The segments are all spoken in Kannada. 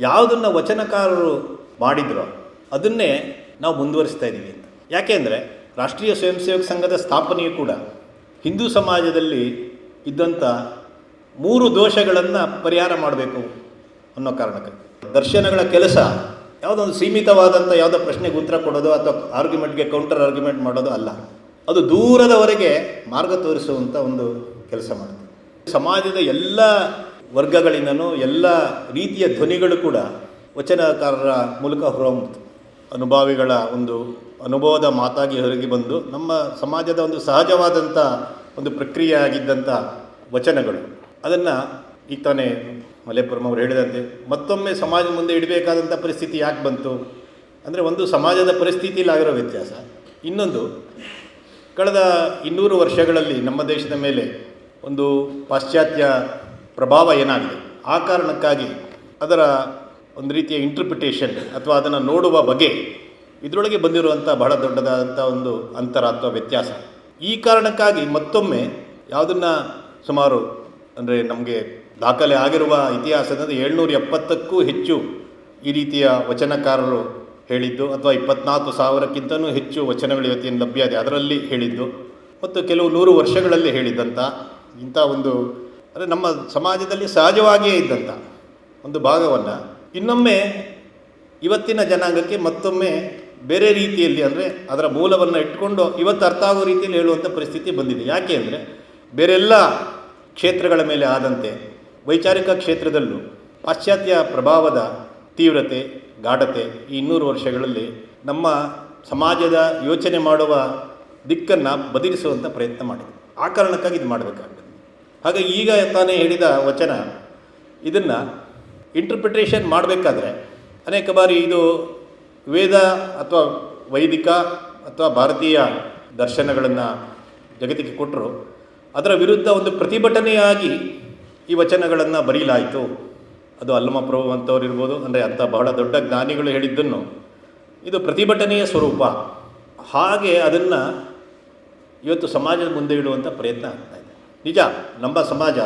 ಯಾವುದನ್ನು ವಚನಕಾರರು ಮಾಡಿದ್ರೋ ಅದನ್ನೇ ನಾವು ಮುಂದುವರಿಸ್ತಾ ಇದ್ದೀವಿ ಅಂತ. ಯಾಕೆಂದರೆ ರಾಷ್ಟ್ರೀಯ ಸ್ವಯಂ ಸೇವಕ ಸಂಘದ ಸ್ಥಾಪನೆಯು ಕೂಡ ಹಿಂದೂ ಸಮಾಜದಲ್ಲಿ ಇದ್ದಂಥ ಮೂರು ದೋಷಗಳನ್ನು ಪರಿಹಾರ ಮಾಡಬೇಕು ಅನ್ನೋ ಕಾರಣಕ್ಕೆ. ದರ್ಶನಗಳ ಕೆಲಸ, ಯಾವುದೊಂದು ಸೀಮಿತವಾದಂಥ ಯಾವುದೋ ಪ್ರಶ್ನೆಗೆ ಉತ್ತರ ಕೊಡೋದು ಅಥವಾ ಆರ್ಗ್ಯುಮೆಂಟ್ಗೆ ಕೌಂಟರ್ ಆರ್ಗ್ಯುಮೆಂಟ್ ಮಾಡೋದು ಅಲ್ಲ. ಅದು ದೂರದವರೆಗೆ ಮಾರ್ಗ ತೋರಿಸುವಂಥ ಒಂದು ಕೆಲಸ ಮಾಡುತ್ತೆ ಸಮಾಜದ ಎಲ್ಲ ವರ್ಗಗಳಿಂದನೂ ಎಲ್ಲ ರೀತಿಯ ಧ್ವನಿಗಳು ಕೂಡ ವಚನಕಾರರ ಮೂಲಕ ಹೊರ ಅನುಭಾವಿಗಳ ಒಂದು ಅನುಭವದ ಮಾತಾಗಿ ಹೊರಗೆ ಬಂದು ನಮ್ಮ ಸಮಾಜದ ಒಂದು ಸಹಜವಾದಂಥ ಒಂದು ಪ್ರಕ್ರಿಯೆ ಆಗಿದ್ದಂಥ ವಚನಗಳು. ಅದನ್ನು ಈಗ ತಾನೇ ಮಲೆಪುರಂ ಅವರು ಹೇಳಿದಂತೆ ಮತ್ತೊಮ್ಮೆ ಸಮಾಜ ಮುಂದೆ ಇಡಬೇಕಾದಂಥ ಪರಿಸ್ಥಿತಿ ಯಾಕೆ ಬಂತು? ಅಂದರೆ ಒಂದು ಸಮಾಜದ ಪರಿಸ್ಥಿತಿಯಲ್ಲಿ ಆಗಿರೋ ವ್ಯತ್ಯಾಸ. ಇನ್ನೊಂದು, ಕಳೆದ ಇನ್ನೂರು ವರ್ಷಗಳಲ್ಲಿ ನಮ್ಮ ದೇಶದ ಮೇಲೆ ಒಂದು ಪಾಶ್ಚಾತ್ಯ ಪ್ರಭಾವ ಏನಾಗಿದೆ? ಆ ಕಾರಣಕ್ಕಾಗಿ ಅದರ ಒಂದು ರೀತಿಯ ಇಂಟರ್ಪ್ರಿಟೇಷನ್ ಅಥವಾ ಅದನ್ನು ನೋಡುವ ಬಗೆ ಇದರೊಳಗೆ ಬಂದಿರುವಂಥ ಬಹಳ ದೊಡ್ಡದಾದಂಥ ಒಂದು ಅಂತರ ಅಥವಾ ವ್ಯತ್ಯಾಸ. ಈ ಕಾರಣಕ್ಕಾಗಿ ಮತ್ತೊಮ್ಮೆ ಯಾವುದನ್ನು ಸುಮಾರು ಅಂದರೆ ನಮಗೆ ದಾಖಲೆ ಆಗಿರುವ ಇತಿಹಾಸದಲ್ಲಿ ಏಳ್ನೂರ ಎಪ್ಪತ್ತಕ್ಕೂ ಹೆಚ್ಚು ಈ ರೀತಿಯ ವಚನಕಾರರು ಹೇಳಿದ್ದು ಅಥವಾ ಇಪ್ಪತ್ನಾಲ್ಕು ಸಾವಿರಕ್ಕಿಂತಲೂ ಹೆಚ್ಚು ವಚನಗಳು ಇವತ್ತಿನ ಲಭ್ಯ ಅದರಲ್ಲಿ ಹೇಳಿದ್ದು ಮತ್ತು ಕೆಲವು ನೂರು ವರ್ಷಗಳಲ್ಲಿ ಹೇಳಿದ್ದಂಥ ಇಂಥ ಒಂದು ಅಂದರೆ ನಮ್ಮ ಸಮಾಜದಲ್ಲಿ ಸಹಜವಾಗಿಯೇ ಇದ್ದಂಥ ಒಂದು ಭಾಗವನ್ನು. ಇನ್ನೊಮ್ಮೆ ಇವತ್ತಿನ ಜನಾಂಗಕ್ಕೆ ಮತ್ತೊಮ್ಮೆ ಬೇರೆ ರೀತಿಯಲ್ಲಿ ಅಂದರೆ ಅದರ ಮೂಲವನ್ನು ಇಟ್ಕೊಂಡು ಇವತ್ತು ಅರ್ಥ ಆಗೋ ರೀತಿಯಲ್ಲಿ ಹೇಳುವಂಥ ಪರಿಸ್ಥಿತಿ ಬಂದಿದೆ. ಯಾಕೆ ಅಂದರೆ ಬೇರೆಲ್ಲ ಕ್ಷೇತ್ರಗಳ ಮೇಲೆ ಆದಂತೆ ವೈಚಾರಿಕ ಕ್ಷೇತ್ರದಲ್ಲೂ ಪಾಶ್ಚಾತ್ಯ ಪ್ರಭಾವದ ತೀವ್ರತೆ ಗಾಢತೆ ಈ ಇನ್ನೂರು ವರ್ಷಗಳಲ್ಲಿ ನಮ್ಮ ಸಮಾಜದ ಯೋಚನೆ ಮಾಡುವ ದಿಕ್ಕನ್ನು ಬದಲಿಸುವಂಥ ಪ್ರಯತ್ನ ಮಾಡಿದೆ. ಆ ಕಾರಣಕ್ಕಾಗಿ ಇದು ಮಾಡಬೇಕಾಗ್ತದೆ. ಹಾಗೆ ಈಗ ತಾನೇ ಹೇಳಿದ ವಚನ, ಇದನ್ನು ಇಂಟರ್ಪ್ರಿಟೇಷನ್ ಮಾಡಬೇಕಾದ್ರೆ ಅನೇಕ ಬಾರಿ ಇದು ವೇದ ಅಥವಾ ವೈದಿಕ ಅಥವಾ ಭಾರತೀಯ ದರ್ಶನಗಳನ್ನು ಜಗತ್ತಿಗೆ ಕೊಟ್ಟರು ಅದರ ವಿರುದ್ಧ ಒಂದು ಪ್ರತಿಭಟನೆಯಾಗಿ ಈ ವಚನಗಳನ್ನು ಬರೀಲಾಯಿತು. ಅದು ಅಲ್ಲಮ ಪ್ರಭು ಅಂತವ್ರು ಇರ್ಬೋದು, ಅಂದರೆ ಅಂಥ ಬಹಳ ದೊಡ್ಡ ಜ್ಞಾನಿಗಳು ಹೇಳಿದ್ದನ್ನು. ಇದು ಪ್ರತಿಭಟನೆಯ ಸ್ವರೂಪ. ಹಾಗೆ ಅದನ್ನು ಇವತ್ತು ಸಮಾಜದ ಮುಂದೆ ಇಡುವಂಥ ಪ್ರಯತ್ನ ಆಗ್ತಾ ನಿಜ ನಮ್ಮ ಸಮಾಜ,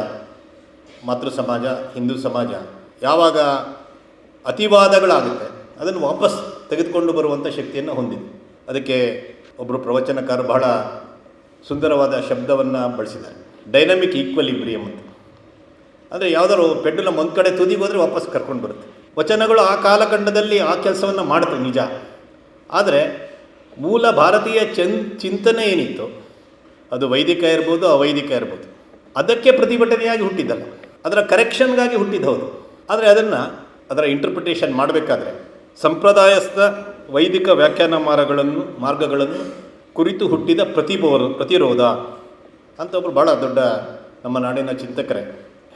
ಮಾತೃ ಸಮಾಜ, ಹಿಂದೂ ಸಮಾಜ, ಯಾವಾಗ ಅತಿವಾದಗಳಾಗುತ್ತೆ, ಅದನ್ನು ವಾಪಸ್ ತೆಗೆದುಕೊಂಡು ಬರುವಂಥ ಶಕ್ತಿಯನ್ನು ಹೊಂದಿದೆ. ಅದಕ್ಕೆ ಒಬ್ಬರು ಪ್ರವಚನಕಾರ ಬಹಳ ಸುಂದರವಾದ ಶಬ್ದವನ್ನು ಬಳಸಿದ್ದಾರೆ. ಡೈನಮಿಕ್ ಈಕ್ವಲಿಬ್ರಿಯಂ ಅಂತ. ಅಂದರೆ ಯಾವುದಾದ್ರು ಪೆಂಡುಲ ಒಂದು ಕಡೆ ತುದಿಗೆ ಹೋದರೆ ವಾಪಸ್ ಕರ್ಕೊಂಡು ಬರುತ್ತೆ. ವಚನಗಳು ಆ ಕಾಲಖಂಡದಲ್ಲಿ ಆ ಕೆಲಸವನ್ನು ಮಾಡುತ್ತೆ ನಿಜ. ಆದರೆ ಮೂಲ ಭಾರತೀಯ ಚಿಂತನೆ ಏನಿತ್ತು ಅದು ವೈದಿಕ ಇರ್ಬೋದು, ಅವೈದಿಕ ಇರ್ಬೋದು. ಅದಕ್ಕೆ ಪ್ರತಿಭಟನೆಯಾಗಿ ಹುಟ್ಟಿದ್ದಲ್ಲ. ಅದರ ಕರೆಕ್ಷನ್ಗಾಗಿ ಹುಟ್ಟಿದ್ದು ಹೌದು ಆದರೆ ಅದನ್ನು ಅದರ ಇಂಟರ್ಪ್ರಿಟೇಷನ್ ಮಾಡಬೇಕಾದ್ರೆ ಸಂಪ್ರದಾಯಸ್ಥ ವೈದಿಕ ವ್ಯಾಖ್ಯಾನ ಮಾರ್ಗಗಳನ್ನು ಮಾರ್ಗಗಳನ್ನು ಕುರಿತು ಹುಟ್ಟಿದ ಪ್ರತಿಭೋ ಪ್ರತಿರೋಧ ಅಂತ ಒಬ್ಬರು ಭಾಳ ದೊಡ್ಡ ನಮ್ಮ ನಾಡಿನ ಚಿಂತಕರೇ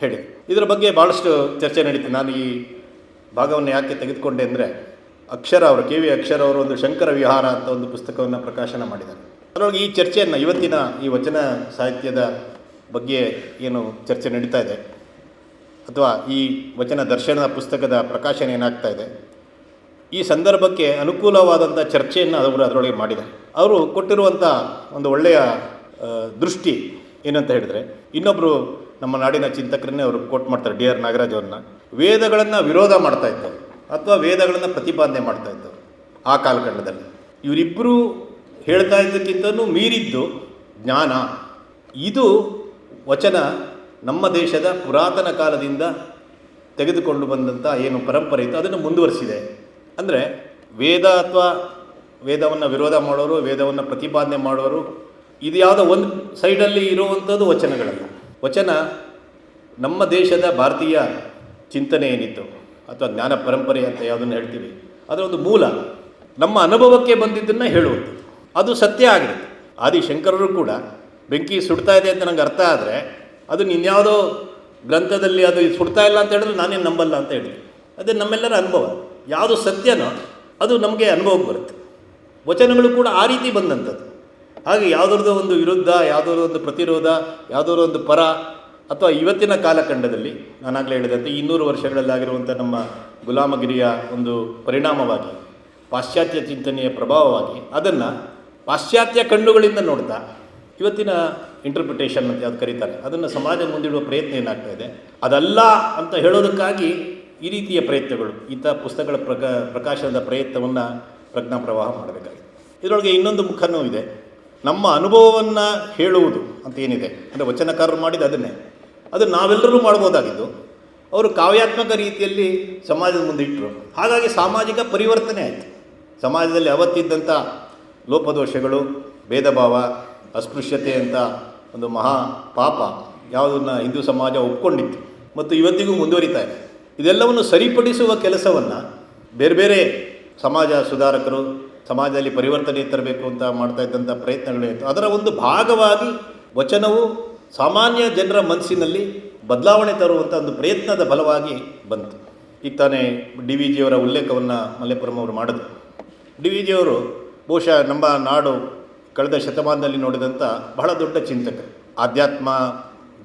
ಹೇಳಿ ಇದರ ಬಗ್ಗೆ ಭಾಳಷ್ಟು ಚರ್ಚೆ ನಡೀತು. ನಾನು ಈ ಭಾಗವನ್ನು ಯಾಕೆ ತೆಗೆದುಕೊಂಡೆ ಅಂದರೆ ಅಕ್ಷರ ಅವರು, ಕೆ ವಿ ಅಕ್ಷರ ಅವರು ಒಂದು ಶಂಕರ ವಿಹಾರ ಅಂತ ಒಂದು ಪುಸ್ತಕವನ್ನು ಪ್ರಕಾಶನ ಮಾಡಿದ್ದಾರೆ. ಅದರೊಳಗೆ ಈ ಚರ್ಚೆಯನ್ನು, ಇವತ್ತಿನ ಈ ವಚನ ಸಾಹಿತ್ಯದ ಬಗ್ಗೆ ಏನು ಚರ್ಚೆ ನಡೀತಾ ಇದೆ, ಅಥವಾ ಈ ವಚನ ದರ್ಶನದ ಪುಸ್ತಕದ ಪ್ರಕಾಶನ ಏನಾಗ್ತಾ ಇದೆ, ಈ ಸಂದರ್ಭಕ್ಕೆ ಅನುಕೂಲವಾದಂಥ ಚರ್ಚೆಯನ್ನು ಅವರು ಅದರೊಳಗೆ ಮಾಡಿದ್ದಾರೆ. ಅವರು ಕೊಟ್ಟಿರುವಂಥ ಒಂದು ಒಳ್ಳೆಯ ದೃಷ್ಟಿ ಏನಂತ ಹೇಳಿದರೆ ಇನ್ನೊಬ್ಬರು ನಮ್ಮ ನಾಡಿನ ಚಿಂತಕರನ್ನೇ ಅವರು ಕೋಟ್ ಮಾಡ್ತಾರೆ, ಡಿ ಆರ್ ನಾಗರಾಜ್ ಅವ್ರನ್ನ. ವೇದಗಳನ್ನು ವಿರೋಧ ಮಾಡ್ತಾ ಇದ್ದವರು, ಅಥವಾ ವೇದಗಳನ್ನು ಪ್ರತಿಪಾದನೆ ಮಾಡ್ತಾ ಇದ್ದವರು, ಆ ಕಾಲಖಂಡದಲ್ಲಿ ಇವರಿಬ್ಬರು ಹೇಳ್ತಾ ಇದ್ದಕ್ಕಿಂತಲೂ ಮೀರಿದ್ದು ಜ್ಞಾನ. ಇದು ವಚನ ನಮ್ಮ ದೇಶದ ಪುರಾತನ ಕಾಲದಿಂದ ತೆಗೆದುಕೊಂಡು ಬಂದಂಥ ಏನು ಪರಂಪರೆ ಇತ್ತು, ಅದನ್ನು ಮುಂದುವರಿಸಿದೆ. ಅಂದರೆ ವೇದ ಅಥವಾ ವೇದವನ್ನು ವಿರೋಧ ಮಾಡೋರು, ವೇದವನ್ನು ಪ್ರತಿಪಾದನೆ ಮಾಡೋರು, ಇದು ಯಾವುದೋ ಒಂದು ಸೈಡಲ್ಲಿ ಇರುವಂಥದ್ದು ವಚನಗಳಲ್ಲ. ವಚನ ನಮ್ಮ ದೇಶದ ಭಾರತೀಯ ಚಿಂತನೆ ಏನಿತ್ತು, ಅಥವಾ ಜ್ಞಾನ ಪರಂಪರೆ ಅಂತ ಯಾವುದನ್ನು ಹೇಳ್ತೀವಿ, ಅದರ ಒಂದು ಮೂಲ ನಮ್ಮ ಅನುಭವಕ್ಕೆ ಬಂದಿದ್ದನ್ನು ಹೇಳುವುದು ಅದು ಸತ್ಯ ಆಗಿರುತ್ತೆ. ಆದಿಶಂಕರರು ಕೂಡ ಬೆಂಕಿ ಸುಡ್ತಾ ಇದೆ ಅಂತ ನಂಗೆ ಅರ್ಥ ಆದರೆ ಅದು ಇನ್ಯಾವುದೋ ಗ್ರಂಥದಲ್ಲಿ ಅದು ಸುಡ್ತಾ ಇಲ್ಲ ಅಂತ ಹೇಳಿದ್ರೆ ನಾನೇನು ನಂಬಲ್ಲ ಅಂತ ಹೇಳಿದ್ವಿ ಅದೇ ನಮ್ಮೆಲ್ಲರ ಅನುಭವ. ಯಾವುದು ಸತ್ಯನೋ ಅದು ನಮಗೆ ಅನುಭವಕ್ಕೆ ಬರುತ್ತೆ. ವಚನಗಳು ಕೂಡ ಆ ರೀತಿ ಬಂದಂಥದ್ದು. ಹಾಗೆ ಯಾವುದ್ರದ್ದು ಒಂದು ವಿರುದ್ಧ ಯಾವುದೋ ಒಂದು ಪ್ರತಿರೋಧ ಯಾವುದರ ಒಂದು ಪರ ಅಥವಾ ಇವತ್ತಿನ ಕಾಲಖಂಡದಲ್ಲಿ ನಾನಾಗಲೇ ಹೇಳಿದಂತೆ ಇನ್ನೂರು ವರ್ಷಗಳಲ್ಲಾಗಿರುವಂಥ ನಮ್ಮ ಗುಲಾಮಗಿರಿಯ ಒಂದು ಪರಿಣಾಮವಾಗಿ, ಪಾಶ್ಚಾತ್ಯ ಚಿಂತನೆಯ ಪ್ರಭಾವವಾಗಿ ಅದನ್ನು ಪಾಶ್ಚಾತ್ಯ ಕಣ್ಣುಗಳಿಂದ ನೋಡ್ತಾ ಇವತ್ತಿನ ಇಂಟರ್ಪ್ರಿಟೇಷನ್ ಅಂತ ಅದು ಕರೀತಾರೆ? ಅದನ್ನು ಸಮಾಜ ಮುಂದಿಡುವ ಪ್ರಯತ್ನ ಏನಾಗ್ತಾ ಇದೆ? ಅದಲ್ಲ ಅಂತ ಹೇಳೋದಕ್ಕಾಗಿ ಈ ರೀತಿಯ ಪ್ರಯತ್ನಗಳು ಇಂಥ ಪುಸ್ತಕಗಳ ಪ್ರಕ, ಪ್ರಕಾಶನದ ಪ್ರಯತ್ನವನ್ನು ಪ್ರಜ್ಞಾ ಪ್ರವಾಹ ಮಾಡಬೇಕಾಗಿದೆ. ಇದರೊಳಗೆ ಇನ್ನೊಂದು ಮುಖನೂ ಇದೆ ನಮ್ಮ ಅನುಭವವನ್ನು ಹೇಳುವುದು ಅಂತ ಏನಿದೆ? ಅಂದರೆ ವಚನಕಾರರು ಮಾಡಿದ ಅದನ್ನೇ. ಅದು ನಾವೆಲ್ಲರೂ ಮಾಡ್ಬೋದಾಗಿದ್ದು. ಅವರು ಕಾವ್ಯಾತ್ಮಕ ರೀತಿಯಲ್ಲಿ ಸಮಾಜದ ಮುಂದೆ ಇಟ್ಟರು ಹಾಗಾಗಿ ಸಾಮಾಜಿಕ ಪರಿವರ್ತನೆ ಆಯಿತು. ಸಮಾಜದಲ್ಲಿ ಅವತ್ತಿದ್ದಂಥ ಲೋಪದೋಷಗಳು ಭೇದ ಭಾವ ಅಸ್ಪೃಶ್ಯತೆ ಅಂತ ಒಂದು ಮಹಾ ಪಾಪ ಯಾವುದನ್ನು ಹಿಂದೂ ಸಮಾಜ ಒಪ್ಕೊಂಡಿತ್ತು. ಮತ್ತು ಇವತ್ತಿಗೂ ಮುಂದುವರಿತಾ ಇದೆ. ಇದೆಲ್ಲವನ್ನು ಸರಿಪಡಿಸುವ ಕೆಲಸವನ್ನು ಬೇರೆ ಬೇರೆ ಸಮಾಜ ಸುಧಾರಕರು, ಸಮಾಜದಲ್ಲಿ ಪರಿವರ್ತನೆ ತರಬೇಕು ಅಂತ ಮಾಡ್ತಾ ಇದ್ದಂಥ ಪ್ರಯತ್ನಗಳೇನಿತ್ತು ಅದರ ಒಂದು ಭಾಗವಾಗಿ ವಚನವು ಸಾಮಾನ್ಯ ಜನರ ಮನಸ್ಸಿನಲ್ಲಿ ಬದಲಾವಣೆ ತರುವಂಥ ಒಂದು ಪ್ರಯತ್ನದ ಬಲವಾಗಿ ಬಂತು. ಈಗ ತಾನೇ ಡಿ ವಿ ಜಿಯವರ ಉಲ್ಲೇಖವನ್ನು ಮಲ್ಲೇಪುರಂ ಅವರು ಮಾಡಿದ್ರು. ಡಿ ವಿ ಜಿಯವರು ಬಹುಶಃ ನಮ್ಮ ನಾಡು ಕಳೆದ ಶತಮಾನದಲ್ಲಿ ನೋಡಿದಂಥ ಬಹಳ ದೊಡ್ಡ ಚಿಂತಕ. ಆಧ್ಯಾತ್ಮ,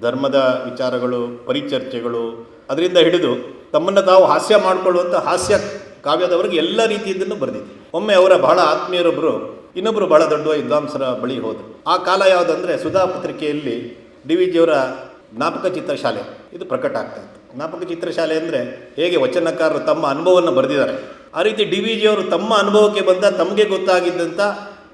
ಧರ್ಮದ ವಿಚಾರಗಳು, ಪರಿಚರ್ಚೆಗಳು, ಅದರಿಂದ ಹಿಡಿದು ತಮ್ಮನ್ನು ತಾವು ಹಾಸ್ಯ ಮಾಡಿಕೊಳ್ಳುವಂಥ ಹಾಸ್ಯ ಕಾವ್ಯದವರೆಗೆ ಎಲ್ಲ ರೀತಿಯದನ್ನು ಬರೆದಿದೆ. ಒಮ್ಮೆ ಅವರ ಬಹಳ ಆತ್ಮೀಯರೊಬ್ಬರು ಇನ್ನೊಬ್ಬರು ಬಹಳ ದೊಡ್ಡ ವಿದ್ವಾಂಸರ ಬಳಿ ಹೋದರು. ಆ ಕಾಲ ಯಾವುದಂದರೆ ಸುಧಾ ಪತ್ರಿಕೆಯಲ್ಲಿ ಡಿ ವಿ ಜಿಯವರ ಜ್ಞಾಪಕ ಚಿತ್ರಶಾಲೆ ಇದು ಪ್ರಕಟ ಆಗ್ತಾ ಇತ್ತು. ಜ್ಞಾಪಕ ಚಿತ್ರಶಾಲೆ ಅಂದರೆ ಹೇಗೆ ವಚನಕಾರರು ತಮ್ಮ ಅನುಭವವನ್ನು ಬರೆದಿದ್ದಾರೆ. ಆ ರೀತಿ ಡಿ ವಿ ಜಿಯವರು ತಮ್ಮ ಅನುಭವಕ್ಕೆ ಬಂದ ತಮಗೆ ಗೊತ್ತಾಗಿದ್ದಂಥ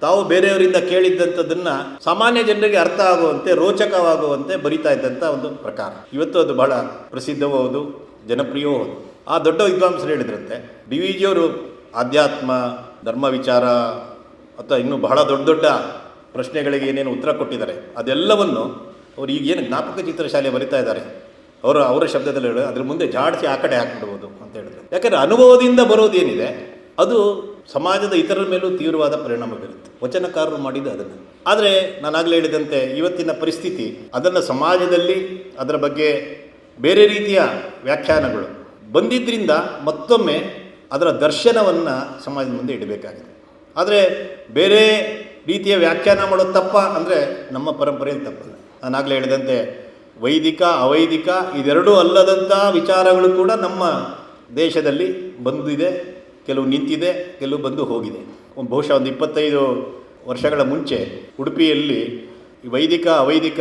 ತಾವು ಬೇರೆಯವರಿಂದ ಕೇಳಿದ್ದಂಥದ್ದನ್ನು ಸಾಮಾನ್ಯ ಜನರಿಗೆ ಅರ್ಥ ಆಗುವಂತೆ, ರೋಚಕವಾಗುವಂತೆ ಬರಿತಾ ಇದ್ದಂಥ ಒಂದು ಪ್ರಕಾರ. ಇವತ್ತು ಅದು ಬಹಳ ಪ್ರಸಿದ್ಧವೂ ಹೌದು, ಜನಪ್ರಿಯವೂ ಹೌದು. ಆ ದೊಡ್ಡ ವಿದ್ವಾಂಸರು ಹೇಳಿದ್ರಂತೆ, ಡಿ ವಿ ಜಿಯವರು ಆಧ್ಯಾತ್ಮ, ಧರ್ಮ ವಿಚಾರ, ಅಥವಾ ಇನ್ನೂ ಬಹಳ ದೊಡ್ಡ ದೊಡ್ಡ ಪ್ರಶ್ನೆಗಳಿಗೆ ಏನೇನು ಉತ್ತರ ಕೊಟ್ಟಿದ್ದಾರೆ, ಅದೆಲ್ಲವನ್ನು ಅವ್ರು ಈಗೇನು ಜ್ಞಾಪಕ ಚಿತ್ರಶಾಲೆ ಬರಿತಾ ಇದ್ದಾರೆ. ಅವರ ಅವರ ಶಬ್ದದಲ್ಲಿ ಹೇಳಿ, ಅದ್ರ ಮುಂದೆ ಜಾಡಿಸಿ ಆ ಕಡೆ ಹಾಕ್ಬಿಡ್ಬೋದು ಅಂತ ಹೇಳಿದ್ರು. ಯಾಕಂದರೆ ಅನುಭವದಿಂದ ಬರೋದೇನಿದೆ, ಅದು ಸಮಾಜದ ಇತರರ ಮೇಲೂ ತೀವ್ರವಾದ ಪರಿಣಾಮ ಬೀರುತ್ತೆ. ವಚನಕಾರರು ಮಾಡಿದ್ದು ಅದನ್ನು. ಆದರೆ ನಾನಾಗಲೇ ಹೇಳಿದಂತೆ, ಇವತ್ತಿನ ಪರಿಸ್ಥಿತಿ, ಅದನ್ನು ಸಮಾಜದಲ್ಲಿ ಅದರ ಬಗ್ಗೆ ಬೇರೆ ರೀತಿಯ ವ್ಯಾಖ್ಯಾನಗಳು ಬಂದಿದ್ದರಿಂದ ಮತ್ತೊಮ್ಮೆ ಅದರ ದರ್ಶನವನ್ನು ಸಮಾಜದ ಮುಂದೆ ಇಡಬೇಕಾಗಿದೆ. ಆದರೆ ಬೇರೆ ರೀತಿಯ ವ್ಯಾಖ್ಯಾನ ಮಾಡೋದು ತಪ್ಪ ಅಂದರೆ ನಮ್ಮ ಪರಂಪರೆಯಲ್ಲಿ ತಪ್ಪಲ್ಲ. ನಾನಾಗಲೇ ಹೇಳಿದಂತೆ ವೈದಿಕ, ಅವೈದಿಕ, ಇದೆರಡೂ ಅಲ್ಲದಂಥ ವಿಚಾರಗಳು ಕೂಡ ನಮ್ಮ ದೇಶದಲ್ಲಿ ಬಂದಿದೆ, ಕೆಲವು ನಿಂತಿದೆ, ಕೆಲವು ಬಂದು ಹೋಗಿದೆ. ಒಂದು ಬಹುಶಃ ಒಂದು ಇಪ್ಪತ್ತೈದು ವರ್ಷಗಳ ಮುಂಚೆ ಉಡುಪಿಯಲ್ಲಿ ವೈದಿಕ, ಅವೈದಿಕ